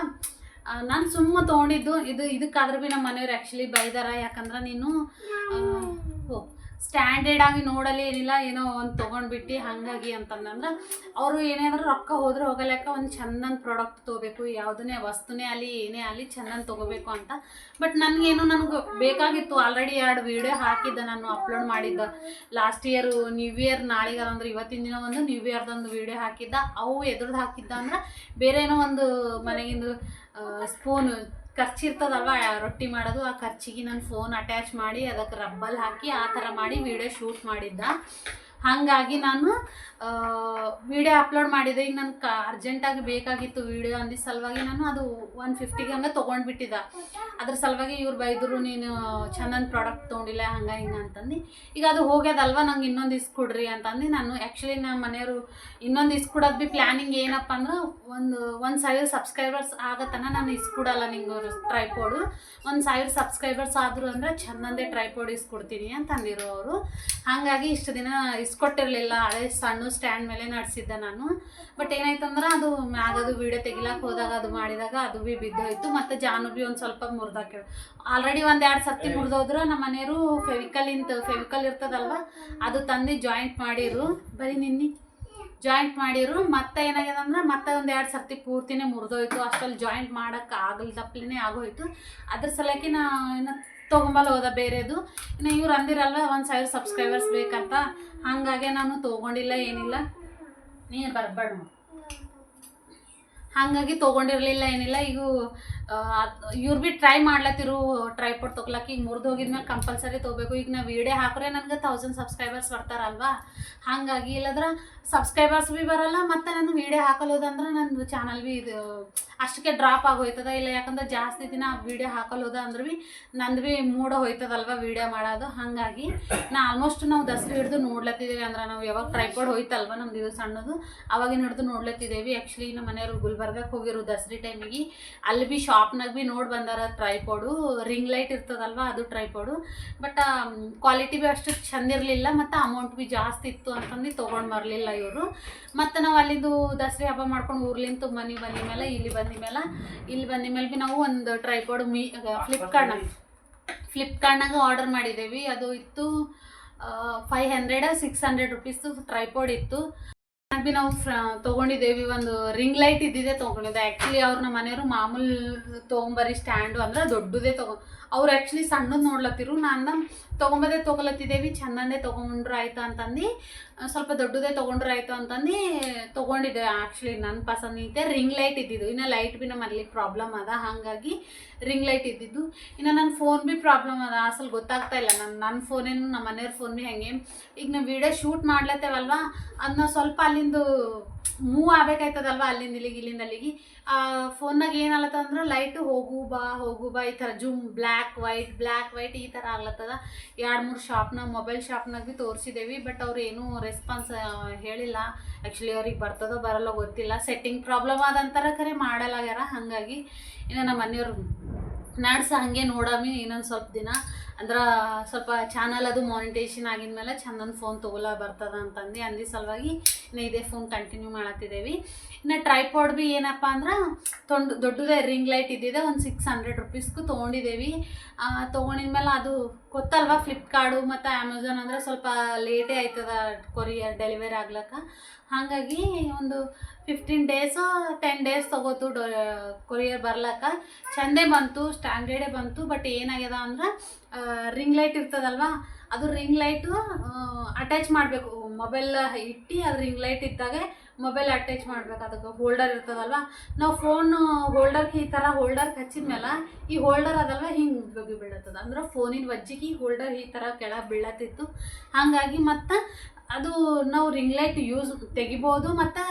ನಾನು ಸುಮ್ಮ ತೊಗೊಂಡಿದ್ದು. ಇದು ಇದಕ್ಕಾದ್ರೂ ಭೀ ನಮ್ಮ ಮನೆಯವ್ರು ಆ್ಯಕ್ಚುಲಿ ಬೈದಾರ. ಯಾಕಂದ್ರೆ ನೀನು ಸ್ಟ್ಯಾಂಡರ್ಡ್ ಆಗಿ ನೋಡಲಿ ಏನಿಲ್ಲ ಏನೋ ಒಂದು ತೊಗೊಂಡ್ಬಿಟ್ಟು ಹಾಗಾಗಿ ಅಂತಂದ್ರೆ ಅವರು ಏನಾದರೂ ರೊಕ್ಕ ಹೋದ್ರೆ ಹೋಗಲಕ್ಕ ಒಂದು ಚಂದನ್ ಪ್ರಾಡಕ್ಟ್ ತೊಗೋಬೇಕು ಯಾವುದನ್ನೇ ವಸ್ತುನೇ ಆಗಲಿ ಏನೇ ಆಗಲಿ ಚಂದನ್ ತೊಗೋಬೇಕು ಅಂತ. ಬಟ್ ನನಗೇನು ನನಗೆ ಬೇಕಾಗಿತ್ತು ಆಲ್ರೆಡಿ ಎರಡು ವಿಡಿಯೋ ಹಾಕಿದ್ದೆ ನಾನು ಅಪ್ಲೋಡ್ ಮಾಡಿದ್ದೆ. ಲಾಸ್ಟ್ ಇಯರ್ ನ್ಯೂ ಇಯರ್ ನಾಳೆಗೆ ಅಂದ್ರೆ ಇವತ್ತಿನ ದಿನ ಒಂದು ನ್ಯೂ ಇಯರ್ದೊಂದು ವಿಡಿಯೋ ಹಾಕಿದ್ದ. ಅವು ಎದುರ್ದು ಹಾಕಿದ್ದ ಅಂದ್ರೆ ಬೇರೆ ಏನೋ ಒಂದು ಮನೆಗಿಂದು ಸ್ಪೂನ್ ಖರ್ಚಿರ್ತದಲ್ವ? ರೊಟ್ಟಿ ಮಾಡೋದು, ಆ ಖರ್ಚಿಗೆ ನಾನು ಫೋನ್ ಅಟ್ಯಾಚ್ ಮಾಡಿ ಅದಕ್ಕೆ ರಬ್ಬಲ್ ಹಾಕಿ ಆ ಥರ ಮಾಡಿ ವಿಡಿಯೋ ಶೂಟ್ ಮಾಡಿದ್ದ. ಹಾಗಾಗಿ ನಾನು ವಿಡಿಯೋ ಅಪ್ಲೋಡ್ ಮಾಡಿದೆ. ಈಗ ನನಗೆ ಕ ಅರ್ಜೆಂಟಾಗಿ ಬೇಕಾಗಿತ್ತು ವಿಡಿಯೋ ಅಂದ ಸಲುವಾಗಿ ನಾನು ಅದು ಒನ್ ಫಿಫ್ಟಿಗೆ ಹಂಗೆ ತೊಗೊಂಡ್ಬಿಟ್ಟಿದ್ದ ಅದ್ರ ಸಲುವಾಗಿ ಇವ್ರು ಬೈದರು, ನೀನು ಚಂದನ ಪ್ರಾಡಕ್ಟ್ ತೊಗೊಂಡಿಲ್ಲ, ಹಂಗೆ ಹಿಂಗೆ ಅಂತಂದು. ಈಗ ಅದು ಹೋಗ್ಯದಲ್ವ? ನಂಗೆ ಇನ್ನೊಂದು ಇಸ್ಕೊಡ್ರಿ ಅಂತಂದು. ನಾನು ಆ್ಯಕ್ಚುಲಿ ನಮ್ಮ ಮನೆಯವರು ಇನ್ನೊಂದು ಇಸ್ಕೊಡೋದು ಭೀ ಪ್ಲ್ಯಾನಿಂಗ್ ಏನಪ್ಪ ಅಂದ್ರೆ ಒಂದು ಒಂದು ಸಾವಿರ ಸಬ್ಸ್ಕ್ರೈಬರ್ಸ್ ಆಗತ್ತನ ನಾನು ಇಸ್ಕೊಡಲ್ಲ ನಿಂಗೆ ಟ್ರೈಪೋಡು ಒಂದು ಸಾವಿರ ಸಬ್ಸ್ಕ್ರೈಬರ್ಸ್ ಆದರು ಅಂದರೆ ಚಂದಂದೇ ಟ್ರೈಪೋಡ್ ಇಸ್ಕೊಡ್ತೀನಿ ಅಂತ ಅಂದಿರು ಅವರು. ಹಾಗಾಗಿ ಇಷ್ಟು ದಿನ ಇಸ್ಕೊಟ್ಟಿರಲಿಲ್ಲ, ಹಳೆ ಸಣ್ಣ ಸ್ಟ್ಯಾಂಡ್ ಮೇಲೆ ನಡೆಸಿದ್ದೆ ನಾನು. ಬಟ್ ಏನಾಯ್ತಂದ್ರೆ ಅದು ಮ್ಯಾಗದು ವೀಡಿಯೋ ತೆಗಿಲಕ್ಕೆ ಹೋದಾಗ, ಅದು ಮಾಡಿದಾಗ ಅದು ಭೀ ಬಿದ್ದೋಯ್ತು. ಮತ್ತು ಜಾನು ಭೀ ಒಂದು ಸ್ವಲ್ಪ ಮುರಿದಾಕ ಆಲ್ರೆಡಿ ಒಂದು ಎರಡು ಸತ್ತಿ ಮುರಿದೋದ್ರೆ ನಮ್ಮ ಮನೆಯವರು ಫೆವಿಕಲ್ ಇಂತ ಫೆವಿಕಲ್ ಇರ್ತದಲ್ವ, ಅದು ತಂದು ಜಾಯಿಂಟ್ ಮಾಡಿರು ಬರೀ ನಿನ್ನೆ. ಜಾಯಿಂಟ್ ಮಾಡಿದ್ರು ಮತ್ತೆ ಏನಾಗಿದೆ ಅಂದ್ರೆ ಮತ್ತೆ ಒಂದು ಎರಡು ಸರ್ತಿ ಪೂರ್ತಿನೇ ಮುರಿದೋಯ್ತು. ಅಷ್ಟಲ್ಲಿ ಜಾಯಿಂಟ್ ಮಾಡೋಕ್ಕೆ ಆಗಲ್ದಪ್ಲಿನೇ ಆಗೋಯ್ತು. ಅದ್ರ ಸಲಕ್ಕೆ ನಾ ಇನ್ನು ತೊಗೊಂಬಲ್ಲ ಹೋದ ಬೇರೆದು. ಇನ್ನು ಇವ್ರು ಅಂದಿರಲ್ವ, ಒಂದು ಸಾವಿರ ಸಬ್ಸ್ಕ್ರೈಬರ್ಸ್ ಬೇಕಂತ. ಹಾಗಾಗೆ ನಾನು ತೊಗೊಂಡಿಲ್ಲ, ಏನಿಲ್ಲ. ನೀನು ಬರ್ಬಾರ್ದು ಹಾಗಾಗಿ ತೊಗೊಂಡಿರಲಿಲ್ಲ, ಏನಿಲ್ಲ. ಈಗ ಇವ್ರು ಭೀ ಟ್ರೈ ಮಾಡ್ಲತ್ತಿರು ಟ್ರೈಪೋಡ್ ತೊಗೊಳಕ್ಕೆ ಈಗ ಮುರಿದು ಹೋಗಿದ್ಮೇಲೆ ಕಂಪಲ್ಸರಿ ತೊಗೋಬೇಕು. ಈಗ ನಾವು ವೀಡಿಯೋ ಹಾಕ್ರೆ ನನಗೆ ತೌಸಂಡ್ ಸಬ್ಸ್ಕ್ರೈಬರ್ಸ್ ಬರ್ತಾರಲ್ವಾ? ಹಾಗಾಗಿ ಇಲ್ಲದ್ರ ಸಬ್ಸ್ಕ್ರೈಬರ್ಸ್ ಭೀ ಬರಲ್ಲ, ಮತ್ತು ನಾನು ವೀಡಿಯೋ ಹಾಕಲೋದಂದ್ರೆ ನಂದು ಚಾನಲ್ ಭೀ ಇದು ಅಷ್ಟಕ್ಕೆ ಡ್ರಾಪ್ ಆಗೋಯ್ತದ. ಇಲ್ಲ ಯಾಕಂದ್ರೆ ಜಾಸ್ತಿ ದಿನ ವೀಡಿಯೋ ಹಾಕಲೋದ ಅಂದ್ರೆ ಭೀ ನಂದು ಭೀ ಮೂಡ ಹೋಯ್ತದಲ್ವ ವೀಡಿಯೋ ಮಾಡೋದು. ಹಾಗಾಗಿ ನಾ ಆಲ್ಮೋಸ್ಟ್ ನಾವು ದಸರಾ ಹಿಡಿದು ನೋಡ್ಲತ್ತಿದ್ದೇವೆ ಅಂದ್ರೆ ನಾವು ಯಾವಾಗ ಟ್ರೈಪೋಡ್ ಹೋಯ್ತಲ್ವ ನಮ್ದು ಇದು ಸಣ್ಣದು. ಅವಾಗಿನ ಹಿಡಿದು ನೋಡ್ಲತ್ತಿದ್ದೇವೆ ಆ್ಯಕ್ಚುಲಿ ನಮ್ಮ ಮನೆಯವರು ಗುಲ್ಬರ್ಗಕ್ಕೆ ಹೋಗಿರು ದಸರಿ ಟೈಮಿಗೆ ಅಲ್ಲಿ ಭೀ ಶಾಪ್ನಾಗ ಭೀ ನೋಡಿ ಬಂದಾರ ಟ್ರೈಪೋಡು. ರಿಂಗ್ ಲೈಟ್ ಇರ್ತದಲ್ವ ಅದು ಟ್ರೈಪೋಡು. ಬಟ್ ಕ್ವಾಲಿಟಿ ಭೀ ಅಷ್ಟು ಚಂದಿರಲಿಲ್ಲ ಮತ್ತು ಅಮೌಂಟ್ ಭೀ ಜಾಸ್ತಿ ಇತ್ತು ಅಂತಂದು ತೊಗೊಂಡು ಬರಲಿಲ್ಲ ಇವರು. ಮತ್ತು ನಾವು ಅಲ್ಲಿಂದು ದಸರಿ ಹಬ್ಬ ಮಾಡ್ಕೊಂಡು ಊರ್ಲಿಂದ ಮನೆ ಬಂದ ಮೇಲೆ ಇಲ್ಲಿ ಬಂದ ಮೇಲೆ ಇಲ್ಲಿ ಬಂದ ಮೇಲೆ ಭೀ ನಾವು ಒಂದು ಟ್ರೈಪೋಡ್ ಮೀ ಫ್ಲಿಪ್ಕಾರ್ಟ್ನಾಗ ಫ್ಲಿಪ್ಕಾರ್ಟ್ನಾಗ ಆರ್ಡರ್ ಮಾಡಿದ್ದೇವೆ ಅದು ಇತ್ತು ಫೈವ್ ಹಂಡ್ರೆಡ್ ಸಿಕ್ಸ್ ಹಂಡ್ರೆಡ್ ರುಪೀಸ್ದು ಟ್ರೈಪೋಡ್ ಇತ್ತು. ಬಿ ನಾವು ತೊಗೊಂಡಿದ್ದೇವೆ, ಒಂದು ರಿಂಗ್ ಲೈಟ್ ಇದ್ದಿದ್ದೆ ತೊಗೊಂಡಿದ್ದೆ. ಆ್ಯಕ್ಚುಲಿ ಅವ್ರು ನಮ್ಮ ಮನೆಯವರು ಮಾಮೂಲಿ ತೊಗೊಂಬರಿ ಸ್ಟ್ಯಾಂಡು ಅಂದ್ರೆ ದೊಡ್ಡದೇ ತಗೊ, ಅವ್ರು ಆ್ಯಕ್ಚುಲಿ ಸಣ್ಣದು ನೋಡ್ಲತ್ತಿರು. ನಾನು ತೊಗೊಂಬದೇ ತೊಗೊಲತ್ತಿದ್ದೇವಿ ಚಂದಂದೇ ತೊಗೊಂಡ್ರು ಆಯ್ತಾ ಅಂತಂದು. ಸ್ವಲ್ಪ ದೊಡ್ಡದೇ ತೊಗೊಂಡ್ರೆ ಆಯ್ತು ಅಂತಂದು ತೊಗೊಂಡಿದ್ದೆ. ಆ್ಯಕ್ಚುಲಿ ನನ್ನ ಇದೆ ರಿಂಗ್ ಲೈಟ್ ಇದ್ದಿದ್ದು. ಇನ್ನು ಲೈಟ್ ಭೀ ನಮ್ಮ ಅಲ್ಲಿ ಪ್ರಾಬ್ಲಮ್ ಅದ. ಹಾಗಾಗಿ ರಿಂಗ್ ಲೈಟ್ ಇದ್ದಿದ್ದು. ಇನ್ನು ನನ್ನ ಫೋನ್ ಭೀ ಪ್ರಾಬ್ಲಮ್ ಅದ. ಅಸಲು ಗೊತ್ತಾಗ್ತಾ ಇಲ್ಲ. ನನ್ನ ನನ್ನ ಫೋನೇನು ನಮ್ಮ ಮನೆಯವ್ರ ಫೋನ್ ಭೀ ಹೆಂಗೆ? ಈಗ ನಾವು ವಿಡಿಯೋ ಶೂಟ್ ಮಾಡ್ಲತ್ತೇವಲ್ವ? ಅದನ್ನ ಸ್ವಲ್ಪ ಅಲ್ಲಿಂದು ಮೂವ್ ಆಗ್ಬೇಕಾಯ್ತದಲ್ವ? ಅಲ್ಲಿಂದ ಇಲ್ಲಿಗೆ, ಇಲ್ಲಿಂದ ಅಲ್ಲಿಗೆ. ಫೋನ್ನಾಗ ಏನಲ್ಲತ್ತಂದ್ರೆ ಲೈಟ್ ಹೋಗು ಬಾ ಹೋಗು ಬಾ ಈ ಥರ. ಜುಮ್ ಬ್ಲ್ಯಾಕ್ ವೈಟ್ ಬ್ಲ್ಯಾಕ್ ವೈಟ್ ಈ ಥರ ಆಗ್ಲತ್ತದ. ಎರಡು, ಮೂರು ಶಾಪ್ನಾಗ ಮೊಬೈಲ್ ಶಾಪ್ನಾಗ ಭೀ ತೋರಿಸಿದ್ದೇವೆ ಬಟ್ ಅವ್ರು ಏನೂ ರೆಸ್ಪಾನ್ಸ್ ಹೇಳಿಲ್ಲ. ಆ್ಯಕ್ಚುಲಿ ಅವ್ರಿಗೆ ಬರ್ತದೋ ಬರಲ್ಲೋ ಗೊತ್ತಿಲ್ಲ. ಸೆಟ್ಟಿಂಗ್ ಪ್ರಾಬ್ಲಮ್ ಆದಂಥರ ಖರೆ ಮಾಡಲಾಗ್ಯಾರ ಹಾಗಾಗಿ ಇನ್ನು ನಮ್ಮ ಮನೆಯವ್ರು ನಡ್ಸ ಹಾಗೆ ನೋಡಮಿ ಇನ್ನೊಂದು ಸ್ವಲ್ಪ ದಿನ. ಅಂದ್ರೆ ಸ್ವಲ್ಪ ಚಾನಲ್ ಅದು ಮಾನಿಟೇಷನ್ ಆಗಿದ್ಮೇಲೆ ಚಂದೊಂದು ಫೋನ್ ತೊಗೊಲ ಬರ್ತದ ಅಂತಂದು. ಅಂದಿ ಸಲುವಾಗಿ ನಾ ಇದೇ ಫೋನ್ ಕಂಟಿನ್ಯೂ ಮಾಡತ್ತಿದ್ದೇವೆ ಇನ್ನು ಟ್ರೈಪಾಡ್ ಬಿ ಏನಪ್ಪ ಅಂದ್ರೆ ತೊಂಡು ದೊಡ್ಡದೇ ರಿಂಗ್ ಲೈಟ್ ಇದ್ದಿದೆ. ಒಂದು ಸಿಕ್ಸ್ ಹಂಡ್ರೆಡ್ ರುಪೀಸ್ಗೂ ತೊಗೊಂಡಿದ್ದೇವೆ ತೊಗೊಂಡಿದ್ಮೇಲೆ ಅದು ಗೊತ್ತಲ್ವಾ ಫ್ಲಿಪ್ಕಾರ್ಡು ಮತ್ತು ಅಮೆಝಾನ್ ಅಂದ್ರೆ ಸ್ವಲ್ಪ ಲೇಟೇ ಆಯ್ತದ ಕೊರಿಯರ್ ಡೆಲಿವರಿ ಆಗ್ಲಕ್ಕ. ಹಾಗಾಗಿ ಒಂದು ಫಿಫ್ಟೀನ್ ಡೇಸು ಟೆನ್ ಡೇಸ್ ತಗೋತು ಡೊ ಕೊರಿಯರ್ ಬರ್ಲಕ್ಕ. ಚಂದೇ ಬಂತು ಸ್ಟ್ಯಾಂಡರ್ಡೇ ಬಂತು ಬಟ್ ಏನಾಗ್ಯದ ಅಂದ್ರೆ ರಿಂಗ್ ಲೈಟ್ ಇರ್ತದಲ್ವಾ? ಅದು ರಿಂಗ್ ಲೈಟು ಅಟ್ಯಾಚ್ ಮಾಡಬೇಕು. ಮೊಬೈಲ್ ಇಟ್ಟು ಅದು ರಿಂಗ್ ಲೈಟ್ ಇದ್ದಾಗ ಮೊಬೈಲ್ ಅಟ್ಯಾಚ್ ಮಾಡ್ಬೇಕು. ಅದಕ್ಕೆ ಹೋಲ್ಡರ್ ಇರ್ತದಲ್ವ? ನಾವು ಫೋನ್ ಹೋಲ್ಡರ್ಗೆ ಈ ಥರ ಹೋಲ್ಡರ್ಗೆ ಹಚ್ಚಿದ ಮೇಲೆ ಈ ಹೋಲ್ಡರ್ ಅದಲ್ವ ಹಿಂಗೆ ಹೋಗಿ ಬೀಳತ್ತದ ಅಂದ್ರೆ ಫೋನಿನ ವಜ್ಜಿಗೆ ಹೋಲ್ಡರ್ ಈ ಥರ ಕೆಳಗೆ ಬೀಳತ್ತಿತ್ತು. ಹಾಗಾಗಿ ಮತ್ತು ಅದು ನಾವು ರಿಂಗ್ ಲೈಟ್ ಯೂಸ್ ತೆಗಿಬೋದು ಮತ್ತು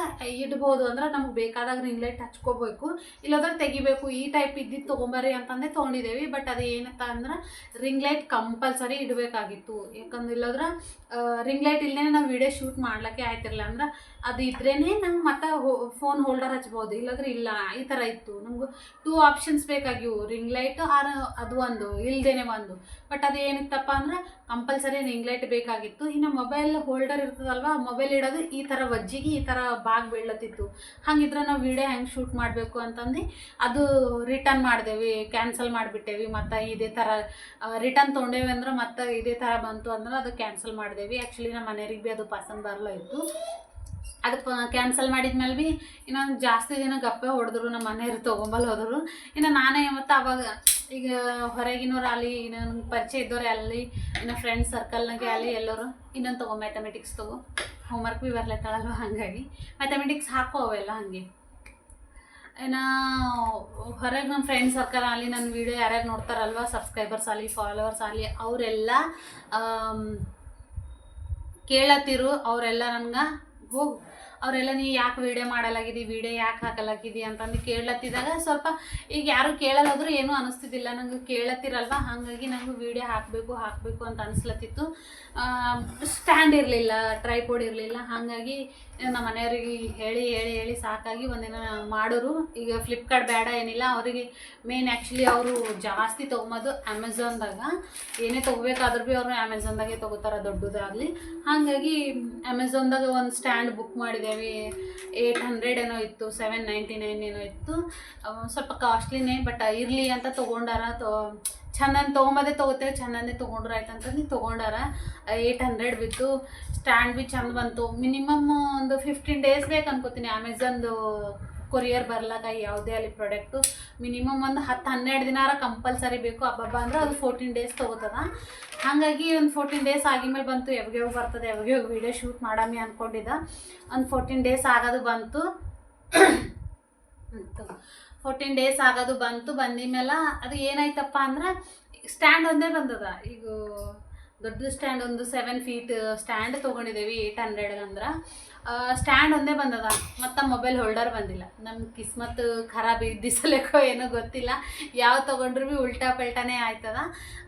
ಇಡ್ಬೋದು. ಅಂದ್ರೆ ನಮ್ಗೆ ಬೇಕಾದಾಗ ರಿಂಗ್ ಲೈಟ್ ಹಚ್ಕೋಬೇಕು. ಇಲ್ಲದ್ರೆ ತೆಗಿಬೇಕು. ಈ ಟೈಪ್ ಇದ್ದಿದ್ದು ತೊಗೊಂಬರ್ರಿ ಅಂತಂದೇ ತೊಗೊಂಡಿದ್ದೇವೆ ಬಟ್ ಅದು ಏನಪ್ಪ ಅಂದ್ರೆ ರಿಂಗ್ ಲೈಟ್ ಕಂಪಲ್ಸರಿ ಇಡಬೇಕಾಗಿತ್ತು. ಯಾಕಂದ್ರೆ ಇಲ್ಲದ್ರೆ ರಿಂಗ್ ಲೈಟ್ ಇಲ್ಲೇ ನಾವು ವಿಡಿಯೋ ಶೂಟ್ ಮಾಡ್ಲಿಕ್ಕೆ ಆಯ್ತಿರಲಿಲ್ಲ. ಅಂದ್ರೆ ಅದು ಇದ್ರೇ ನಂಗೆ ಮತ್ತೆ ಫೋನ್ ಹೋಲ್ಡರ್ ಹಚ್ಬೋದು. ಇಲ್ಲಾಂದ್ರೆ ಇಲ್ಲ, ಈ ಥರ ಇತ್ತು. ನಮ್ಗೆ ಟೂ ಆಪ್ಷನ್ಸ್ ಬೇಕಾಗಿವು. ರಿಂಗ್ ಲೈಟ್ ಆರ್ ಅದು ಒಂದು, ಇಲ್ದೇನೆ ಒಂದು. ಬಟ್ ಅದು ಏನಿತ್ತಪ್ಪ ಅಂದ್ರೆ ಕಂಪಲ್ಸರಿ ರಿಂಗ್ ಲೈಟ್ ಬೇಕಾಗಿತ್ತು. ಇನ್ನು ಮೊಬೈಲ್ ಹೋಲ್ಡರ್ ಇರ್ತದಲ್ವ ಮೊಬೈಲ್ ಇಡೋದು ಈ ಥರ ವಜ್ಜಿಗೆ ಈ ಥರ ಬಾಗ್ ಬೀಳತ್ತಿತ್ತು. ಹಂಗಿದ್ರೆ ನಾವು ವಿಡಿಯೋ ಹೆಂಗೆ ಶೂಟ್ ಮಾಡಬೇಕು ಅಂತಂದು ಅದು ರಿಟರ್ನ್ ಮಾಡಿದೆವಿ ಕ್ಯಾನ್ಸಲ್ ಮಾಡಿಬಿಟ್ಟೇವಿ. ಮತ್ತು ಇದೇ ಥರ ರಿಟರ್ನ್ ತೊಗೊಂಡೇವಿ ಅಂದ್ರೆ ಮತ್ತೆ ಇದೇ ಥರ ಬಂತು ಅಂದ್ರೆ ಅದು ಕ್ಯಾನ್ಸಲ್ ಮಾಡಿದೆವಿ. ಆ್ಯಕ್ಚುಲಿ ನಮ್ಮ ಮನೆಯವ್ರಿಗೆ ಭೀ ಅದು ಪಸಂದ್ ಬರಲೋ ಇತ್ತು. ಅದಕ್ಕೆ ಕ್ಯಾನ್ಸಲ್ ಮಾಡಿದ್ಮೇಲೆ ಭೀ ಇನ್ನೊಂದು ಜಾಸ್ತಿ ದಿನ ಗಪ್ಪೆ ಹೊಡೆದ್ರು, ನಮ್ಮ ಮನೆಯವ್ರು ತೊಗೊಂಬಲ್ ಹೋದರು. ಇನ್ನು ನಾನೇ ಮತ್ತು ಅವಾಗ ಈಗ ಹೊರಗಿನವ್ರು ಅಲ್ಲಿ ಇನ್ನೊಂದು ಪರಿಚಯ ಇದ್ದವ್ರು ಅಲ್ಲಿ, ಇನ್ನು ಫ್ರೆಂಡ್ಸ್ ಸರ್ಕಲ್ನಾಗೆ ಅಲ್ಲಿ ಎಲ್ಲರೂ ಇನ್ನೊಂದು ತೊಗೊ ಮ್ಯಾಥಮೆಟಿಕ್ಸ್ ತೊಗೊ. ಹೋಮ್ವರ್ಕ್ ಭೀ ಬರ್ಲತ್ತಾಳಲ್ವ ಹಾಗಾಗಿ. ಮ್ಯಾಥಮೆಟಿಕ್ಸ್ ಹಾಕೋ ಅವೆಲ್ಲ ಹಾಗೆ. ಇನ್ನು ಹೊರಗೆ ನಮ್ಮ ಫ್ರೆಂಡ್ ಸರ್ಕಲ್ ಅಲ್ಲಿ ನನ್ನ ವೀಡಿಯೋ ಯಾರ್ಯಾರು ನೋಡ್ತಾರಲ್ವ ಸಬ್ಸ್ಕ್ರೈಬರ್ಸ್ ಆಗಲಿ ಫಾಲೋವರ್ಸ್ ಆಗಲಿ ಅವರೆಲ್ಲ ಕೇಳತ್ತಿರು, ಅವರೆಲ್ಲ ನನಗೆ ಹೋಗು. ಅವರೆಲ್ಲ, ನೀ ಯಾಕೆ ವೀಡಿಯೋ ಮಾಡಲಾಗಿದಿ ವೀಡಿಯೋ ಯಾಕೆ ಹಾಕಲಾಗಿದಿ ಅಂತಂದು ಕೇಳತ್ತಿದಾಗ ಸ್ವಲ್ಪ ಈಗ ಯಾರು ಕೇಳಲಾದ್ರೂ ಏನೂ ಅನಿಸ್ತಿದ್ದಿಲ್ಲ. ನಂಗೆ ಕೇಳತ್ತಿರಲ್ವ? ಹಾಗಾಗಿ ನಂಗೆ ವೀಡಿಯೋ ಹಾಕಬೇಕು ಹಾಕಬೇಕು ಅಂತ ಅನಿಸ್ಲತ್ತಿತ್ತು. ಸ್ಟ್ಯಾಂಡ್ ಇರಲಿಲ್ಲ ಟ್ರೈಪೋಡ್ ಇರಲಿಲ್ಲ. ಹಾಗಾಗಿ ನಮ್ಮ ಮನೆಯವ್ರಿಗೆ ಹೇಳಿ ಹೇಳಿ ಹೇಳಿ ಸಾಕಾಗಿ ಒಂದಿನ ಮಾಡೋರು. ಈಗ ಫ್ಲಿಪ್ಕಾರ್ಟ್ ಬೇಡ ಏನಿಲ್ಲ. ಅವರಿಗೆ ಮೇನ್ ಆ್ಯಕ್ಚುಲಿ ಅವರು ಜಾಸ್ತಿ ತೊಗೊಂಬೋದು ಅಮೆಝಾನ್ದಾಗ ಏನೇ ತೊಗೋಬೇಕಾದ್ರೂ ಭೀ ಅವರು ಅಮೆಝಾನ್ದಾಗೆ ತೊಗೋತಾರೆ, ದೊಡ್ಡದಾಗಲಿ. ಹಾಗಾಗಿ ಅಮೆಝಾನ್ದಾಗ ಒಂದು ಸ್ಟ್ಯಾಂಡ್ ಬುಕ್ ಮಾಡಿದ್ದೇವೆ. ಏಯ್ಟ್ ಹಂಡ್ರೆಡ್ ಏನೋ ಇತ್ತು ಸೆವೆನ್ ನೈಂಟಿ ನೈನ್ ಏನೋ ಇತ್ತು. ಸ್ವಲ್ಪ ಕಾಸ್ಟ್ಲಿನೇ ಬಟ್ ಇರಲಿ ಅಂತ ತೊಗೊಂಡಾರ, ತೊ, ಚಂದನ ತೊಗೊಂಬದೇ ತೊಗೋತೇವೆ ಚಂದನೇ ತೊಗೊಂಡ್ರೆ ಆಯ್ತು ಅಂತಂದು ತೊಗೊಂಡಾರ. ಏಯ್ಟ್ ಹಂಡ್ರೆಡ್ ಬಿತ್ತು. ಸ್ಟ್ಯಾಂಡ್ ಬಿ ಚಂದ ಬಂತು. ಮಿನಿಮಮ್ ಒಂದು ಫಿಫ್ಟೀನ್ ಡೇಸ್ ಬೇಕು ಅನ್ಕೋತೀನಿ. ಅಮೆಝಾನ್ದು ಕೊರಿಯರ್ ಬರ್ಲಾಕ ಯಾವುದೇ ಅಲ್ಲಿ ಪ್ರಾಡಕ್ಟು ಮಿನಿಮಮ್ ಒಂದು ಹತ್ತು ಹನ್ನೆರಡು ದಿನಾರ ಕಂಪಲ್ಸರಿ ಬೇಕು. ಹಬ್ಬಬ್ಬ ಅಂದ್ರೆ ಅದು ಫೋರ್ಟೀನ್ ಡೇಸ್ ತೊಗೋತದ. ಹಾಗಾಗಿ ಒಂದು ಫೋರ್ಟೀನ್ ಡೇಸ್ ಆಗಿದ್ಮೇಲೆ ಬಂತು ಯಾವಾಗ ಯಾವಾಗ ಬರ್ತದೆ ಯಾವಾಗ ಯಾವಾಗ ವೀಡಿಯೋ ಶೂಟ್ ಮಾಡಾಮಿ ಅಂದ್ಕೊಂಡಿದ್ದ ಒಂದು ಫೋರ್ಟೀನ್ ಡೇಸ್ ಆಗೋದು ಬಂತು. ಫೋರ್ಟೀನ್ ಡೇಸ್ ಆಗೋದು ಬಂತು, ಬಂದಿದ್ಮೇಲೆ ಅದು ಏನಾಯ್ತಪ್ಪ ಅಂದ್ರೆ ಸ್ಟ್ಯಾಂಡ್ ಒಂದೇ ಬಂದದ. ಈಗ ದೊಡ್ಡ ಸ್ಟ್ಯಾಂಡ್ ಒಂದು ಸೆವೆನ್ ಫೀಟ್ ಸ್ಟ್ಯಾಂಡ್ ತೊಗೊಂಡಿದ್ದೇವೆ ಏಯ್ಟ್ ಹಂಡ್ರೆಡ್ ಅಂದ್ರೆ. ಸ್ಟ್ಯಾಂಡ್ ಒಂದೇ ಬಂದದ. ಮತ್ತು ಮೊಬೈಲ್ ಹೋಲ್ಡರ್ ಬಂದಿಲ್ಲ. ನಮ್ಮ ಕಿಸ್ಮತ್ ಖರಾಬ್ ಇದ್ದಿಸಲೇಕೋ ಏನೋ ಗೊತ್ತಿಲ್ಲ. ಯಾವ ತೊಗೊಂಡ್ರು ಭೀ ಉಲ್ಟಾ ಪಲ್ಟಾನೇ ಆಯ್ತದ.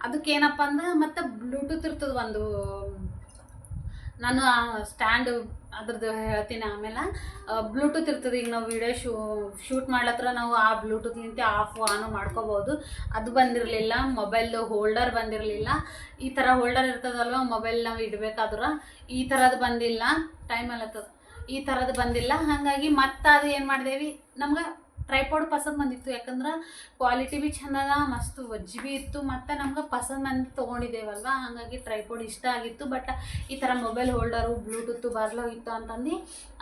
ಅದಕ್ಕೇನಪ್ಪ ಅಂದ್ರೆ ಮತ್ತು ಬ್ಲೂಟೂತ್ ಇರ್ತದೆ ಒಂದು ನಾನು ಆ ಸ್ಟ್ಯಾಂಡ್ ಅದ್ರದ್ದು ಹೇಳ್ತೀನಿ ಆಮೇಲೆ ಬ್ಲೂಟೂತ್ ಇರ್ತದೆ. ಈಗ ನಾವು ವಿಡಿಯೋ ಶೂ ಶೂಟ್ ಮಾಡ್ಲತ್ರ ನಾವು ಆ ಬ್ಲೂಟೂತ್ಲಿಂತ ಆಫ್ ಆನು ಮಾಡ್ಕೋಬೋದು. ಅದು ಬಂದಿರಲಿಲ್ಲ. ಮೊಬೈಲ್ದು ಹೋಲ್ಡರ್ ಬಂದಿರಲಿಲ್ಲ. ಈ ಥರ ಹೋಲ್ಡರ್ ಇರ್ತದಲ್ವ ಮೊಬೈಲ್ ನಾವು ಇಡಬೇಕಾದ್ರೆ ಈ ಥರದ್ದು ಬಂದಿಲ್ಲ. ಟೈಮ್ ಅಲ್ಲತ್ತದ ಈ ಥರದ್ದು ಬಂದಿಲ್ಲ. ಹಾಗಾಗಿ ಮತ್ತೆ ಅದು ಏನು ಮಾಡಿದೇವಿ? ನಮ್ಗೆ ಟ್ರೈಪಾಡ್ ಪಸಂದ್ ಬಂದಿತ್ತು. ಯಾಕಂದ್ರೆ ಕ್ವಾಲಿಟಿ ಭೀ ಚಂದ ಅದ ಮಸ್ತ್ ವಜ್ಜಿ ಭೀ ಇತ್ತು, ಮತ್ತು ನಮ್ಗೆ ಪಸಂದ್ ಬಂದು ತೊಗೊಂಡಿದ್ದೇವಲ್ವ? ಹಾಗಾಗಿ ಟ್ರೈಪಾಡ್ ಇಷ್ಟ ಆಗಿತ್ತು. ಬಟ್ ಈ ಥರ ಮೊಬೈಲ್ ಹೋಲ್ಡರು ಬ್ಲೂಟೂತು ಬರಲೋಗಿತ್ತು ಅಂತಂದು,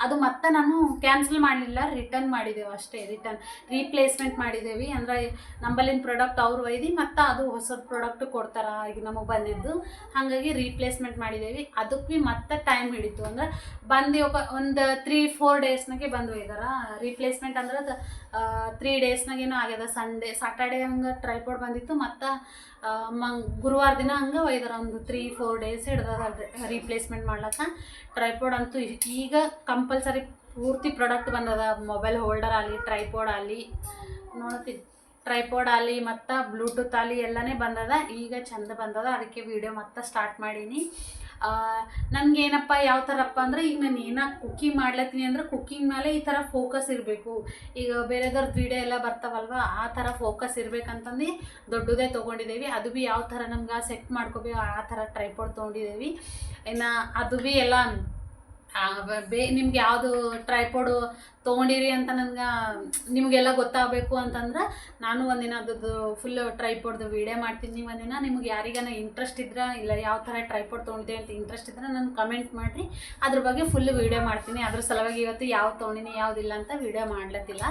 ಅದು ಮತ್ತೆ ನಾನು ಕ್ಯಾನ್ಸಲ್ ಮಾಡಲಿಲ್ಲ ರಿಟರ್ನ್ ಮಾಡಿದೆವು ಅಷ್ಟೇ ರಿಟರ್ನ್ ರೀಪ್ಲೇಸ್ಮೆಂಟ್ ಮಾಡಿದ್ದೇವೆ ಅಂದ್ರೆ ನಂಬಲ್ಲಿನ ಪ್ರಾಡಕ್ಟ್ ಅವ್ರು ಒಯ್ದು, ಮತ್ತು ಅದು ಹೊಸ ಪ್ರಾಡಕ್ಟ್ ಕೊಡ್ತಾರೆ, ಈಗ ನಮಗೆ ಬಂದಿದ್ದು. ಹಾಗಾಗಿ ರೀಪ್ಲೇಸ್ಮೆಂಟ್ ಮಾಡಿದ್ದೇವೆ ಅದಕ್ಕೆ ಭೀ ಮತ್ತೆ ಟೈಮ್ ಹಿಡಿತು. ಅಂದ್ರೆ ಬಂದು ಒಂದು ತ್ರೀ ಫೋರ್ ಡೇಸ್ನಾಗೆ ಬಂದು ಒಯ್ದಾರ. ರೀಪ್ಲೇಸ್ಮೆಂಟ್ ಅಂದ್ರೆ ತ್ರೀ ಡೇಸ್ನಾಗೇನೋ ಆಗ್ಯದ. ಸಂಡೇ ಸಾಟರ್ಡೇ ಹಂಗೆ ಟ್ರೈಪಾಡ್ ಬಂದಿತ್ತು. ಮತ್ತು ಮಂಗ್, ಗುರುವಾರ ದಿನ ಹಂಗೆ ಒಯ್ದಾರ. ಒಂದು ತ್ರೀ ಫೋರ್ ಡೇಸ್ ಹಿಡ್ದದ ರೀಪ್ಲೇಸ್ಮೆಂಟ್ ಮಾಡ್ಲಕ್ಕ ಟ್ರೈಪಾಡ್ ಅಂತೂ ಈಗ ಕಂಪಲ್ಸರಿ ಪೂರ್ತಿ ಪ್ರಾಡಕ್ಟ್ ಬಂದದ. ಮೊಬೈಲ್ ಹೋಲ್ಡರ್ ಆಗಲಿ ಟ್ರೈಪಾಡ್ ಆಗಲಿ. ನೋಡ್ತೀನಿ ಟ್ರೈಪಾಡ್ ಆಗಲಿ ಮತ್ತು ಬ್ಲೂಟೂತ್ ಆಗಲಿ ಎಲ್ಲನೇ ಬಂದದ. ಈಗ ಚಂದ ಬಂದದ. ಅದಕ್ಕೆ ವೀಡಿಯೋ ಮತ್ತೆ ಸ್ಟಾರ್ಟ್ ಮಾಡೀನಿ. ನನಗೇನಪ್ಪ ಯಾವ ಥರಪ್ಪ ಅಂದ್ರೆ, ಈಗ ನಾನು ಏನಾಗಿ ಕುಕ್ಕಿಂಗ್ ಮಾಡ್ಲತ್ತೀನಿ ಅಂದ್ರೆ ಕುಕ್ಕಿಂಗ್ ಮೇಲೆ ಈ ಥರ ಫೋಕಸ್ ಇರಬೇಕು. ಈಗ ಬೇರೆದವ್ರದ್ದು ವೀಡಿಯೋ ಎಲ್ಲ ಬರ್ತಾವಲ್ವ, ಆ ಥರ ಫೋಕಸ್ ಇರಬೇಕಂತಂದು ದೊಡ್ಡದೇ ತೊಗೊಂಡಿದ್ದೇವೆ ಅದು ಭೀ ಯಾವ ಥರ ನಮ್ಗೆ ಸೆಟ್ ಮಾಡ್ಕೋಬೇಕು ಆ ಥರ ಟ್ರೈಪಾಡ್ ತೊಗೊಂಡಿದ್ದೇವೆ ಇನ್ನು ಅದು ಭೀ ಎಲ್ಲ ಬ- ನಿಮ್ಗೆ ಯಾವುದು ಟ್ರೈಪೋಡು ತೊಗೊಂಡಿರಿ ಅಂತ ನನಗೆ, ನಿಮಗೆಲ್ಲ ಗೊತ್ತಾಗಬೇಕು ಅಂತಂದ್ರೆ ನಾನು ಒಂದಿನ ಅದ್ರದ್ದು ಫುಲ್ ಟ್ರೈಪೋಡ್ದು ವೀಡಿಯೋ ಮಾಡ್ತೀನಿ. ಒಂದಿನ ನಿಮ್ಗೆ ಯಾರಿಗಾನ ಇಂಟ್ರೆಸ್ಟ್ ಇದ್ರೆ, ಇಲ್ಲ ಯಾವ ಥರ ಟ್ರೈಪೋಡ್ ತೊಗೊಂಡಿದೆ ಅಂತ ಇಂಟ್ರೆಸ್ಟ್ ಇದ್ರೆ, ನಾನು ಕಮೆಂಟ್ ಮಾಡಿರಿ. ಅದ್ರ ಬಗ್ಗೆ ಫುಲ್ ವೀಡಿಯೋ ಮಾಡ್ತೀನಿ. ಅದ್ರ ಸಲುವಾಗಿ ಇವತ್ತು ಯಾವ ತೊಗೊಂಡಿನಿ ಯಾವುದಿಲ್ಲ ಅಂತ ವೀಡಿಯೋ ಮಾಡ್ಲತ್ತಿಲ್ಲ.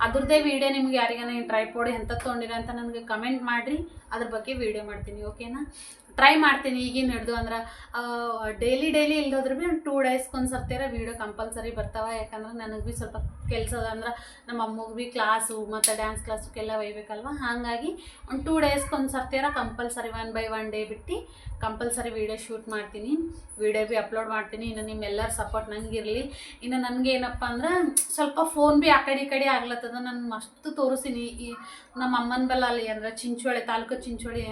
ಅದ್ರದ್ದೇ ವೀಡಿಯೋ ನಿಮ್ಗೆ ಯಾರಿಗಾನ ಟ್ರೈಪೋಡ್ ಎಂತ ತೊಗೊಂಡಿರ ಅಂತ ನನಗೆ ಕಮೆಂಟ್ ಮಾಡಿರಿ. ಅದ್ರ ಬಗ್ಗೆ ವೀಡಿಯೋ ಮಾಡ್ತೀನಿ. ಓಕೆನಾ ಟ್ರೈ ಮಾಡ್ತೀನಿ ಈಗಿನ ಹಿಡ್ದು ಅಂದ್ರೆ ಡೈಲಿ ಡೈಲಿ ಇಲ್ದೋದ್ರೆ ಭೀ ಒಂದು ಟೂ ಡೇಸ್ಗೆ ಒಂದು ಸರ್ತಿರ ವೀಡಿಯೋ ಕಂಪಲ್ಸರಿ ಬರ್ತಾವೆ, ಯಾಕಂದ್ರೆ ನನಗೆ ಭೀ ಸ್ವಲ್ಪ ಕೆಲಸ ಅಂದ್ರೆ ನಮ್ಮ ಅಮ್ಮಗೆ ಭೀ ಕ್ಲಾಸು ಮತ್ತು ಡ್ಯಾನ್ಸ್ ಕ್ಲಾಸಕ್ಕೆಲ್ಲ ಒಯ್ಬೇಕಲ್ವ? ಹಾಗಾಗಿ ಒಂದು ಟೂ ಡೇಸ್ಗೆ ಒಂದು ಸರ್ತಿಯಾರ compulsory one by one day ಬಿಟ್ಟು ಕಂಪಲ್ಸರಿ ವೀಡಿಯೋ ಶೂಟ್ ಮಾಡ್ತೀನಿ. ವೀಡಿಯೋ ಭೀ ಅಪ್ಲೋಡ್ ಮಾಡ್ತೀನಿ. ಇನ್ನು ನಿಮ್ಮೆಲ್ಲರ ಸಪೋರ್ಟ್ ನಂಗೆ ಇರಲಿ ಇನ್ನು ನನಗೆ ಏನಪ್ಪ ಅಂದ್ರೆ, ಸ್ವಲ್ಪ ಫೋನ್ ಭೀ ಆ ಕಡೆ ಈ ಕಡೆ ಆಗ್ಲತ್ತದ. ನಾನು ಮಸ್ತ್ ತೋರಿಸ್ತೀನಿ. ಈ ನಮ್ಮ ಅಮ್ಮನ ಬಲ್ಲ ಅಲ್ಲಿ ಅಂದ್ರೆ ಚಿಂಚೋಳಿ, ತಾಲೂಕು ಚಿಂಚೋಳಿ.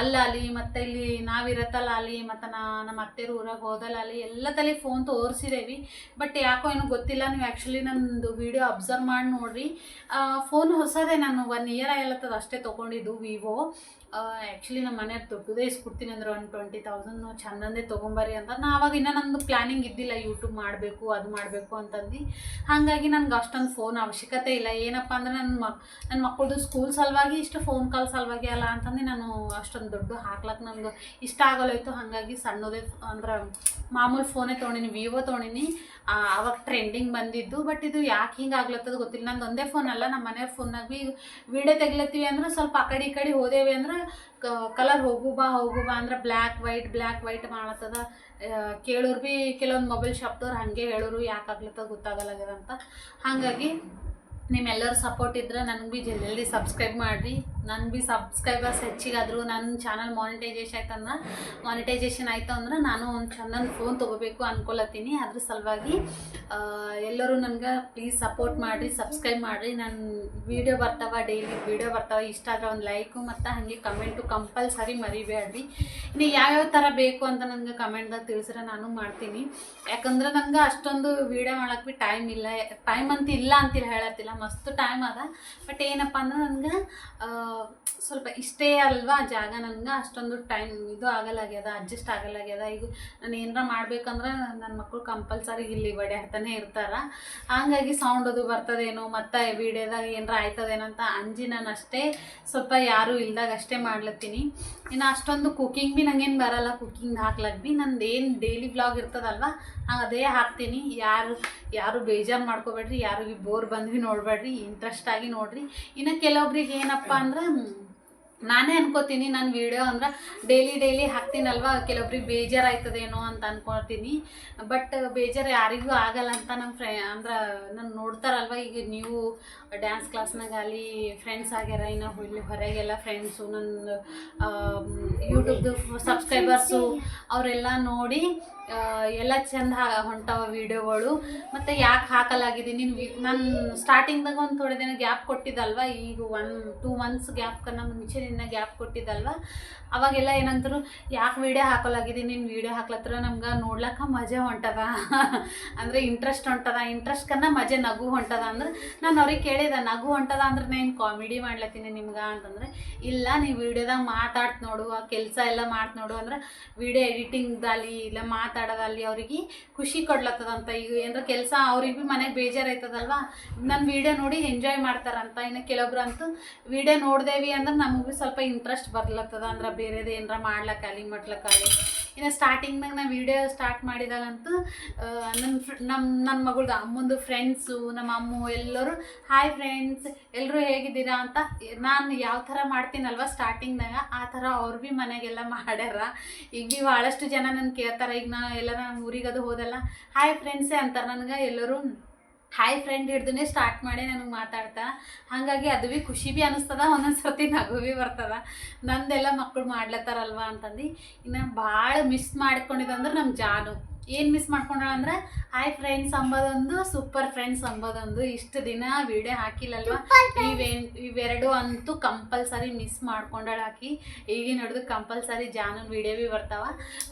ಅಲ್ಲಿ ಮತ್ತು ಇಲ್ಲಿ ನಾವಿರತ್ತಲ್ಲ ಅಲ್ಲಿ ಮತ್ತು ನಾ ನಮ್ಮ ಅತ್ತೆರ ಊರಾಗ ಹೋದಲ್ಲ ಅಲ್ಲಿ ಎಲ್ಲ ತಲೆ ಫೋನ್ ತೋರಿಸಿದೇವಿ. ಬಟ್ ಯಾಕೋ ಏನೋ ಗೊತ್ತಿಲ್ಲ. ನೀವು ಆ್ಯಕ್ಚುಲಿ ನಂದು ವೀಡಿಯೋ ಅಬ್ಸರ್ವ್ ಮಾಡಿ ನೋಡ್ರಿ. ಫೋನ್ ಹೊಸದೇ ನಾನು ಒನ್ ಇಯರ್ ಆಗ್ಲತ್ತದ ಅಷ್ಟೇ ತೊಗೊಂಡಿದ್ದು ವಿವೋ ಆ್ಯಕ್ಚುಲಿ ನಮ್ಮ ಮನೆಯವ್ರು ದೊಡ್ಡದೇ ಇಸ್ಕೊಡ್ತೀನಿ ಅಂದ್ರೆ. ಒನ್ ಟ್ವೆಂಟಿ ತೌಸಂಡ್ ಚಂದಂದೇ ತೊಗೊಂಬರ್ರಿ ಅಂತ. ನಾ ಅವಾಗ ಇನ್ನೂ ನಂದು ಪ್ಲ್ಯಾನಿಂಗ್ ಇದ್ದಿಲ್ಲ ಯೂಟ್ಯೂಬ್ ಮಾಡಬೇಕು, ಅದು ಮಾಡಬೇಕು ಅಂತಂದು. ಹಾಗಾಗಿ ನನಗೆ ಅಷ್ಟೊಂದು ಫೋನ್ ಅವಶ್ಯಕತೆ ಇಲ್ಲ. ಏನಪ್ಪ ಅಂದ್ರೆ ನನ್ನ ಮಕ್ ನನ್ನ ಮಕ್ಕಳದು ಸ್ಕೂಲ್ ಸಲುವಾಗಿ ಇಷ್ಟು ಫೋನ್ ಕಾಲ್ ಸಲುವಾಗಿ ಅಲ್ಲ ಅಂತಂದು ನಾನು ಅಷ್ಟೊಂದು ದೊಡ್ಡ ಹಾಕ್ಲಕ್ಕ ನನಗೆ ಇಷ್ಟ ಆಗಲ್ಲೋಯ್ತು. ಹಾಗಾಗಿ ಸಣ್ಣದೇ ಅಂದ್ರೆ ಮಾಮೂಲು ಫೋನೇ ತೊಗೊಂಡಿನಿ ವಿವೋ ತೊಗೊಂಡಿನಿ. ಅವಾಗ ಟ್ರೆಂಡಿಂಗ್ ಬಂದಿದ್ದು ಬಟ್ ಇದು ಯಾಕೆ ಹಿಂಗೆ ಆಗ್ಲತ್ತದ ಗೊತ್ತಿಲ್ಲ. ನಂದು ಒಂದೇ ಫೋನ್ ಅಲ್ಲ ನಮ್ಮ ಮನೆಯವ್ರ ಫೋನಾಗ ಭೀ ವಿಡಿಯೋ ತೆಗಿಲತ್ತೀವಿ ಅಂದ್ರೆ ಸ್ವಲ್ಪ ಆ ಕಡೆ ಈ ಕಡೆ ಹೋದೇವಿ ಅಂದ್ರೆ ಕಲರ್ ಹೋಗು ಬಾ ಹೋಗು ಬಾ ಅಂದ್ರೆ ಬ್ಲ್ಯಾಕ್ ವೈಟ್ ಬ್ಲ್ಯಾಕ್ ವೈಟ್ ಮಾಡತ್ತದ ಕೇಳೋರು ಭೀ ಕೆಲವೊಂದು ಮೊಬೈಲ್ ಶಾಪ್ದವ್ರು ಹಾಗೆ ಹೇಳೋರು ಯಾಕೆ ಆಗ್ಲತ್ತದ ಗೊತ್ತಾಗಲ್ಲಾಗ್ಯದ ಅಂತ ಹಾಗಾಗಿ ನಿಮ್ಮೆಲ್ಲರ ಸಪೋರ್ಟ್ ಇದ್ದರೆ ನನಗೆ ಭೀ ಜಲ್ದಿ ಸಬ್ಸ್ಕ್ರೈಬ್ ಮಾಡಿರಿ. ನನ್ನ ಭೀ ಸಬ್ಸ್ಕ್ರೈಬರ್ಸ್ ಹೆಚ್ಚಿಗಾದರೂ ನನ್ನ ಚಾನಲ್ ಮಾನಿಟೈಜೇಷನ್ ಆಯ್ತಂದ್ರೆ ಮಾನಿಟೈಜೇಷನ್ ಆಯ್ತು ಅಂದ್ರೆ ನಾನು ಒಂದು ಚಂದನ ಫೋನ್ ತೊಗೋಬೇಕು ಅನ್ಕೊಳತ್ತೀನಿ ಅದ್ರ ಸಲುವಾಗಿ ಎಲ್ಲರೂ ನನಗೆ ಪ್ಲೀಸ್ ಸಪೋರ್ಟ್ ಮಾಡಿರಿ ಸಬ್ಸ್ಕ್ರೈಬ್ ಮಾಡಿರಿ. ನನ್ನ ವೀಡಿಯೋ ಬರ್ತಾವ ಡೈಲಿ ವೀಡಿಯೋ ಬರ್ತಾವ, ಇಷ್ಟ ಆದರೆ ಒಂದು ಲೈಕು ಮತ್ತು ಹಾಗೆ ಕಮೆಂಟು ಕಂಪಲ್ಸರಿ ಮರಿಬೇಡ್ರಿ ಇನ್ನು ಯಾವ್ಯಾವ ಥರ ಬೇಕು ಅಂತ ನನಗೆ ಕಮೆಂಟ್ದಾಗ ತಿಳಿಸ್ರೆ ನಾನು ಮಾಡ್ತೀನಿ. ಯಾಕಂದ್ರೆ ನನಗೆ ಅಷ್ಟೊಂದು ವೀಡಿಯೋ ಮಾಡೋಕ್ಕೆ ಟೈಮ್ ಇಲ್ಲ. ಟೈಮ್ ಅಂತ ಇಲ್ಲ ಅಂತಿಲ್ಲ ಹೇಳತ್ತಿಲ್ಲ. ಮಸ್ತ್ ಟೈಮ್ ಅದ. ಬಟ್ ಏನಪ್ಪ ಅಂದ್ರೆ ನನಗೆ ಸ್ವಲ್ಪ ಇಷ್ಟೇ ಅಲ್ವಾ ಜಾಗ ನನಗೆ? ಅಷ್ಟೊಂದು ಟೈಮ್ ಇದು ಆಗಲ್ಲಾಗ್ಯದ ಅಡ್ಜಸ್ಟ್ ಆಗಲ್ಲಾಗ್ಯದ ಈಗ ನಾನು ಏನಾರ ಮಾಡ್ಬೇಕಂದ್ರೆ ನನ್ನ ಮಕ್ಕಳು ಕಂಪಲ್ಸರಿ ಇಲ್ಲಿ ಬಡಿಯಾಡ್ತಾನೆ ಇರ್ತಾರ. ಹಾಗಾಗಿ ಸೌಂಡ್ ಅದು ಬರ್ತದೇನೋ, ಮತ್ತು ವಿಡಿಯೋದಾಗ ಏನಾರ ಆಯ್ತದೇನೋ ಅಂತ ಅಂಜಿ ನಾನು ಅಷ್ಟೇ ಸ್ವಲ್ಪ ಯಾರೂ ಇಲ್ದಾಗ ಅಷ್ಟೇ ಮಾಡ್ಲತ್ತೀನಿ. ಇನ್ನು ಅಷ್ಟೊಂದು ಕುಕ್ಕಿಂಗ್ ಭೀ ನಂಗೇನು ಬರಲ್ಲ ಕುಕ್ಕಿಂಗ್ ಹಾಕ್ಲಕ್ ಭೀ ನಂದು ಏನು ಡೈಲಿ ಬ್ಲಾಗ್ ಇರ್ತದಲ್ವ ನಾನು ಅದೇ ಹಾಕ್ತೀನಿ. ಯಾರು ಯಾರು ಬೇಜಾರು ಮಾಡ್ಕೋಬೇಡ್ರಿ, ಯಾರಿಗೆ ಬೋರ್ ಬಂದ್ವಿ ನೋಡಬೇಡ್ರಿ ಇಂಟ್ರೆಸ್ಟಾಗಿ ಆಗಿ ನೋಡ್ರಿ. ಇನ್ನು ಕೆಲವೊಬ್ರಿಗೆ ಏನಪ್ಪ ಅಂದ್ರೆ ನಾನೇ ಅನ್ಕೋತೀನಿ ನಾನು ವಿಡಿಯೋ ಅಂದ್ರೆ ಡೈಲಿ ಡೈಲಿ ಹಾಕ್ತೀನಲ್ವ ಕೆಲವೊಬ್ರಿಗೆ ಬೇಜಾರಾಯ್ತದೇನೋ ಅಂತ ಅನ್ಕೊಳ್ತೀನಿ. ಬಟ್ ಬೇಜಾರು ಯಾರಿಗೂ ಆಗಲ್ಲ ಅಂತ ನಮ್ಮ ಫ್ರೆ ಅಂದ್ರೆ ನಾನು ನೋಡ್ತಾರಲ್ವ ಈಗ ನೀವು ಡ್ಯಾನ್ಸ್ ಕ್ಲಾಸ್ನಾಗ ಅಲ್ಲಿ ಫ್ರೆಂಡ್ಸ್ ಆಗ್ಯಾರ ಇನ್ನು ಇಲ್ಲಿ ಹೊರಗೆಲ್ಲ ಫ್ರೆಂಡ್ಸು ನನ್ನ ಯೂಟ್ಯೂಬ್ದು ಸಬ್ಸ್ಕ್ರೈಬರ್ಸು ಅವರೆಲ್ಲ ನೋಡಿ ಎಲ್ಲ ಚಂದ ಹೊಂಟವ ವಿಡಿಯೋಗಳು. ಮತ್ತು ಯಾಕೆ ಹಾಕಲಾಗಿದ್ದೀನಿ ನಾನು ಸ್ಟಾರ್ಟಿಂಗ್ದಾಗ ಒಂದು ಥೋಡೆ ದಿನ ಗ್ಯಾಪ್ ಕೊಟ್ಟಿದ್ದಲ್ವ? ಈಗ ಒನ್ ಟೂ ಮಂತ್ಸ್ ಗ್ಯಾಪ್ ಕನ್ನ ಮುಂಚೆ ನಿನ್ನ ಗ್ಯಾಪ್ ಕೊಟ್ಟಿದ್ದಲ್ವ? ಅವಾಗೆಲ್ಲ ಏನಂದ್ರು, ಯಾಕೆ ವೀಡಿಯೋ ಹಾಕಲಾಗಿದ್ದೀನಿ ನೀನು ವೀಡಿಯೋ ಹಾಕ್ಲತ್ರ ನಮ್ಗೆ ನೋಡ್ಲಕ್ಕ ಮಜೆ ಹೊಂಟದ. ಅಂದರೆ ಇಂಟ್ರೆಸ್ಟ್ ಹೊಂಟದ. ಇಂಟ್ರೆಸ್ಟ್ ಕನ್ನ ಮಜಾ ನಗು ಹೊಂಟದ ಅಂದ್ರೆ, ನಾನು ಅವ್ರಿಗೆ ಕೇಳಿದೆ, ನಗು ಹೊಂಟದ ಅಂದ್ರೆ ನಾನು ಕಾಮಿಡಿ ಮಾಡ್ಲತ್ತೀನಿ ನಿಮ್ಗೆ ಅಂತಂದ್ರೆ, ಇಲ್ಲ ನೀವು ವೀಡಿಯೋದಾಗ ಮಾತಾಡ್ತು ನೋಡು, ಆ ಕೆಲಸ ಎಲ್ಲ ಮಾಡ್ತು ನೋಡು ಅಂದ್ರೆ ವಿಡಿಯೋ ಎಡಿಟಿಂಗ್ದಲ್ಲಿ ಇಲ್ಲ ಮಾತಾಡೋದಲ್ಲಿ ಅವ್ರಿಗೆ ಖುಷಿ ಕೊಡ್ಲತ್ತದಂತ. ಈಗ ಏನರ ಕೆಲಸ ಅವ್ರಿಗೆ ಭೀ ಮನೆಗೆ ಬೇಜಾರಾಯ್ತದಲ್ವಾ? ನನ್ನ ವೀಡಿಯೋ ನೋಡಿ ಎಂಜಾಯ್ ಮಾಡ್ತಾರಂತ. ಇನ್ನು ಕೆಲವೊಬ್ರು ಅಂತೂ ವೀಡಿಯೋ ನೋಡ್ದೇವಿ ಅಂದ್ರೆ ನಮಗೂ ಸ್ವಲ್ಪ ಇಂಟ್ರೆಸ್ಟ್ ಬರ್ಲತ್ತದ. ಅಂದ್ರೆ ಬೇರೆದು ಏನಾರ ಮಾಡ್ಲಕ್ಕಾಲಿ ಮಟ್ಲಕ್ಕಾಲಿ ಇನ್ನು ಸ್ಟಾರ್ಟಿಂಗ್ನಾಗ ನಾನು ವೀಡಿಯೋ ಸ್ಟಾರ್ಟ್ ಮಾಡಿದಾಗಂತೂ ನನ್ನ ನಮ್ಮ ನನ್ನ ಮಗಳ್ದು ಅಮ್ಮಂದು ಫ್ರೆಂಡ್ಸು ನಮ್ಮ ಅಮ್ಮ, ಎಲ್ಲರೂ ಹಾಯ್ ಫ್ರೆಂಡ್ಸ್ ಎಲ್ಲರೂ ಹೇಗಿದ್ದೀರಾ? ಅಂತ ನಾನು ಯಾವ ಥರ ಮಾಡ್ತೀನಲ್ವ ಸ್ಟಾರ್ಟಿಂಗ್ನಾಗ ಆ ಥರ ಅವ್ರು ಭೀ ಮನೆಗೆಲ್ಲ ಮಾಡ್ಯಾರ. ಈಗ ಭೀ ಭಾಳಷ್ಟು ಜನ ನನ್ನ ಕೇಳ್ತಾರೆ, ಈಗ ನಾ ನಾನು ಊರಿಗೆ ಅದು ಹೋದಲ್ಲ ಹಾಯ್ ಫ್ರೆಂಡ್ಸೇ ಅಂತಾರೆ ನನಗೆ ಎಲ್ಲರೂ. ಹಾಯ್ ಫ್ರೆಂಡ್ ಹಿಡ್ದೇ ಸ್ಟಾರ್ಟ್ ಮಾಡಿ ನನಗೆ ಮಾತಾಡ್ತಾ. ಹಾಗಾಗಿ ಅದು ಭೀ ಖುಷಿ ಭೀ ಅನಿಸ್ತದ ಒಂದೊಂದು ಸರ್ತಿ ನಗು ಭೀ ಬರ್ತದ. ನಂದೆಲ್ಲ ಮಕ್ಕಳು ಮಾಡ್ಲತ್ತಾರಲ್ವ ಅಂತಂದು. ಇನ್ನು ಭಾಳ ಮಿಸ್ ಮಾಡ್ಕೊಂಡಿದ್ದಂದ್ರೆ ನಮ್ಮ ಜಾನು. ಏನು ಮಿಸ್ ಮಾಡ್ಕೊಂಡಳ ಅಂದ್ರೆ ಹಾಯ್ ಫ್ರೆಂಡ್ಸ್ ಅಂಬೋದೊಂದು ಸೂಪರ್ ಫ್ರೆಂಡ್ಸ್ ಅಂಬೋದೊಂದು. ಇಷ್ಟು ದಿನ ವಿಡಿಯೋ ಹಾಕಿಲ್ಲಲ್ವ? ಇವೆ ಇವೆರಡು ಅಂತೂ ಕಂಪಲ್ಸರಿ ಮಿಸ್ ಮಾಡ್ಕೊಂಡಾಳ ಹಾಕಿ ಈಗಿನ ಹಿಡಿದು ಕಂಪಲ್ಸರಿ ಜಾನು ವಿಡಿಯೋ ಭೀ ಬರ್ತಾವ.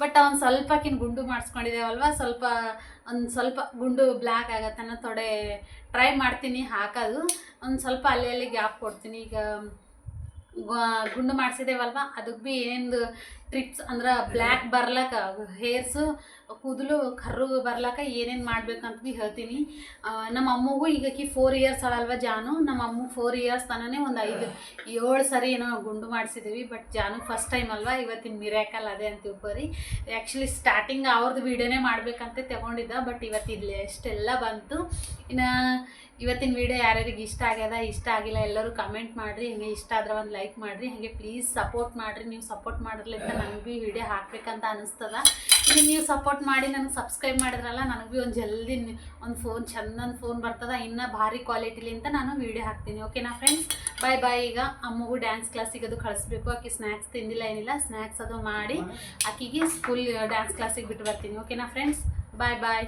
ಬಟ್ ಅವ್ನು ಸ್ವಲ್ಪ ಆಕಿನ ಗುಂಡು ಮಾಡಿಸ್ಕೊಂಡಿದ್ದೇವಲ್ವ ಸ್ವಲ್ಪ ಒಂದು ಸ್ವಲ್ಪ ಗುಂಡು ಬ್ಲ್ಯಾಕ್ ಆಗತ್ತನ್ನ ತೊಡೆ ಟ್ರೈ ಮಾಡ್ತೀನಿ ಹಾಕೋದು. ಒಂದು ಸ್ವಲ್ಪ ಅಲ್ಲಿ ಅಲ್ಲಿ ಗ್ಯಾಪ್ ಕೊಡ್ತೀನಿ. ಈಗ ಗುಂಡು ಮಾಡಿಸಿದೇವಲ್ವ? ಅದಕ್ಕೆ ಭೀ ಏನೇನು ಟ್ರಿಪ್ಸ್ ಅಂದ್ರೆ ಬ್ಲ್ಯಾಕ್ ಬರ್ಲಕ್ಕ ಹೇರ್ಸು ಕೂದಲು ಕರ್ರು ಬರ್ಲಕ್ಕ ಏನೇನು ಮಾಡ್ಬೇಕಂತ ಭೀ ಹೇಳ್ತೀನಿ. ನಮ್ಮ ಅಮ್ಮಗೂ ಈಗ ಕಿ ಫೋರ್ ಇಯರ್ಸ್ ಅಳಲ್ವ ಜಾನು? ನಮ್ಮ ಅಮ್ಮ ಫೋರ್ ಇಯರ್ಸ್ ತನನೇ ಒಂದು ಐದು, ಏಳು ಸರಿ ಏನೋ ಗುಂಡು ಮಾಡಿಸಿದ್ದೀವಿ ಬಟ್ ಜಾನು ಫಸ್ಟ್ ಟೈಮ್ ಅಲ್ವಾ? ಇವತ್ತಿನ ಮಿರಾಕಲ್ ಅದೇ ಅಂತ ತಿಳ್ಕೊರಿ. ಆ್ಯಕ್ಚುಲಿ ಸ್ಟಾರ್ಟಿಂಗ್ ಅವ್ರದ್ದು ವೀಡಿಯೋನೇ ಮಾಡಬೇಕಂತ ತಗೊಂಡಿದ್ದ ಬಟ್ ಇವತ್ತು ಇಲ್ಲಿ ಎಷ್ಟೆಲ್ಲ ಬಂತು. ಇನ್ನು ಇವತ್ತಿನ ವಿಡಿಯೋ ಯಾರ್ಯಾರಿಗೆ ಇಷ್ಟ ಆಗ್ಯದ ಇಷ್ಟ ಆಗಿಲ್ಲ ಎಲ್ಲರೂ ಕಮೆಂಟ್ ಮಾಡಿರಿ ಹಿಂಗೆ ಇಷ್ಟ ಆದ್ರೆ ಒಂದು ಲೈಕ್ ಮಾಡಿರಿ ಹಾಗೆ ಪ್ಲೀಸ್ ಸಪೋರ್ಟ್ ಮಾಡಿರಿ ನೀವು ಸಪೋರ್ಟ್ ಮಾಡಿರ್ಲಿಂತ ನನಗೆ ಭೀ ವಿಡಿಯೋ ಹಾಕ್ಬೇಕಂತ ಅನಿಸ್ತದ. ಇನ್ನು ನೀವು ಸಪೋರ್ಟ್ ಮಾಡಿ ನನಗೆ ಸಬ್ಸ್ಕ್ರೈಬ್ ಮಾಡಿದ್ರಲ್ಲ ನನಗೆ ಭೀ ಒಂದು ಜಲ್ದಿ ಒಂದು ಫೋನ್ ಚಂದನ್ ಫೋನ್ ಬರ್ತದ ಇನ್ನೂ ಭಾರಿ ಕ್ವಾಲಿಟಿಲಿಂತ ನಾನು ವಿಡಿಯೋ ಹಾಕ್ತೀನಿ. ಓಕೆನಾ ಫ್ರೆಂಡ್ಸ್ ಬಾಯ್ ಬಾಯ್ ಈಗ ಅಮ್ಮಗೂ ಡ್ಯಾನ್ಸ್ ಕ್ಲಾಸಿಗೆ ಅದು ಕಳಿಸ್ಬೇಕು ಆಕೆ ಸ್ನ್ಯಾಕ್ಸ್ ತಿಂದಿಲ್ಲ ಏನಿಲ್ಲ ಸ್ನ್ಯಾಕ್ಸ್ ಅದು ಮಾಡಿ ಆಕೆಗೆ ಸ್ಕೂಲ್ ಡ್ಯಾನ್ಸ್ ಕ್ಲಾಸಿಗೆ ಬಿಟ್ಟು ಬರ್ತೀನಿ. ಓಕೆನಾ ಫ್ರೆಂಡ್ಸ್ ಬಾಯ್ ಬಾಯ್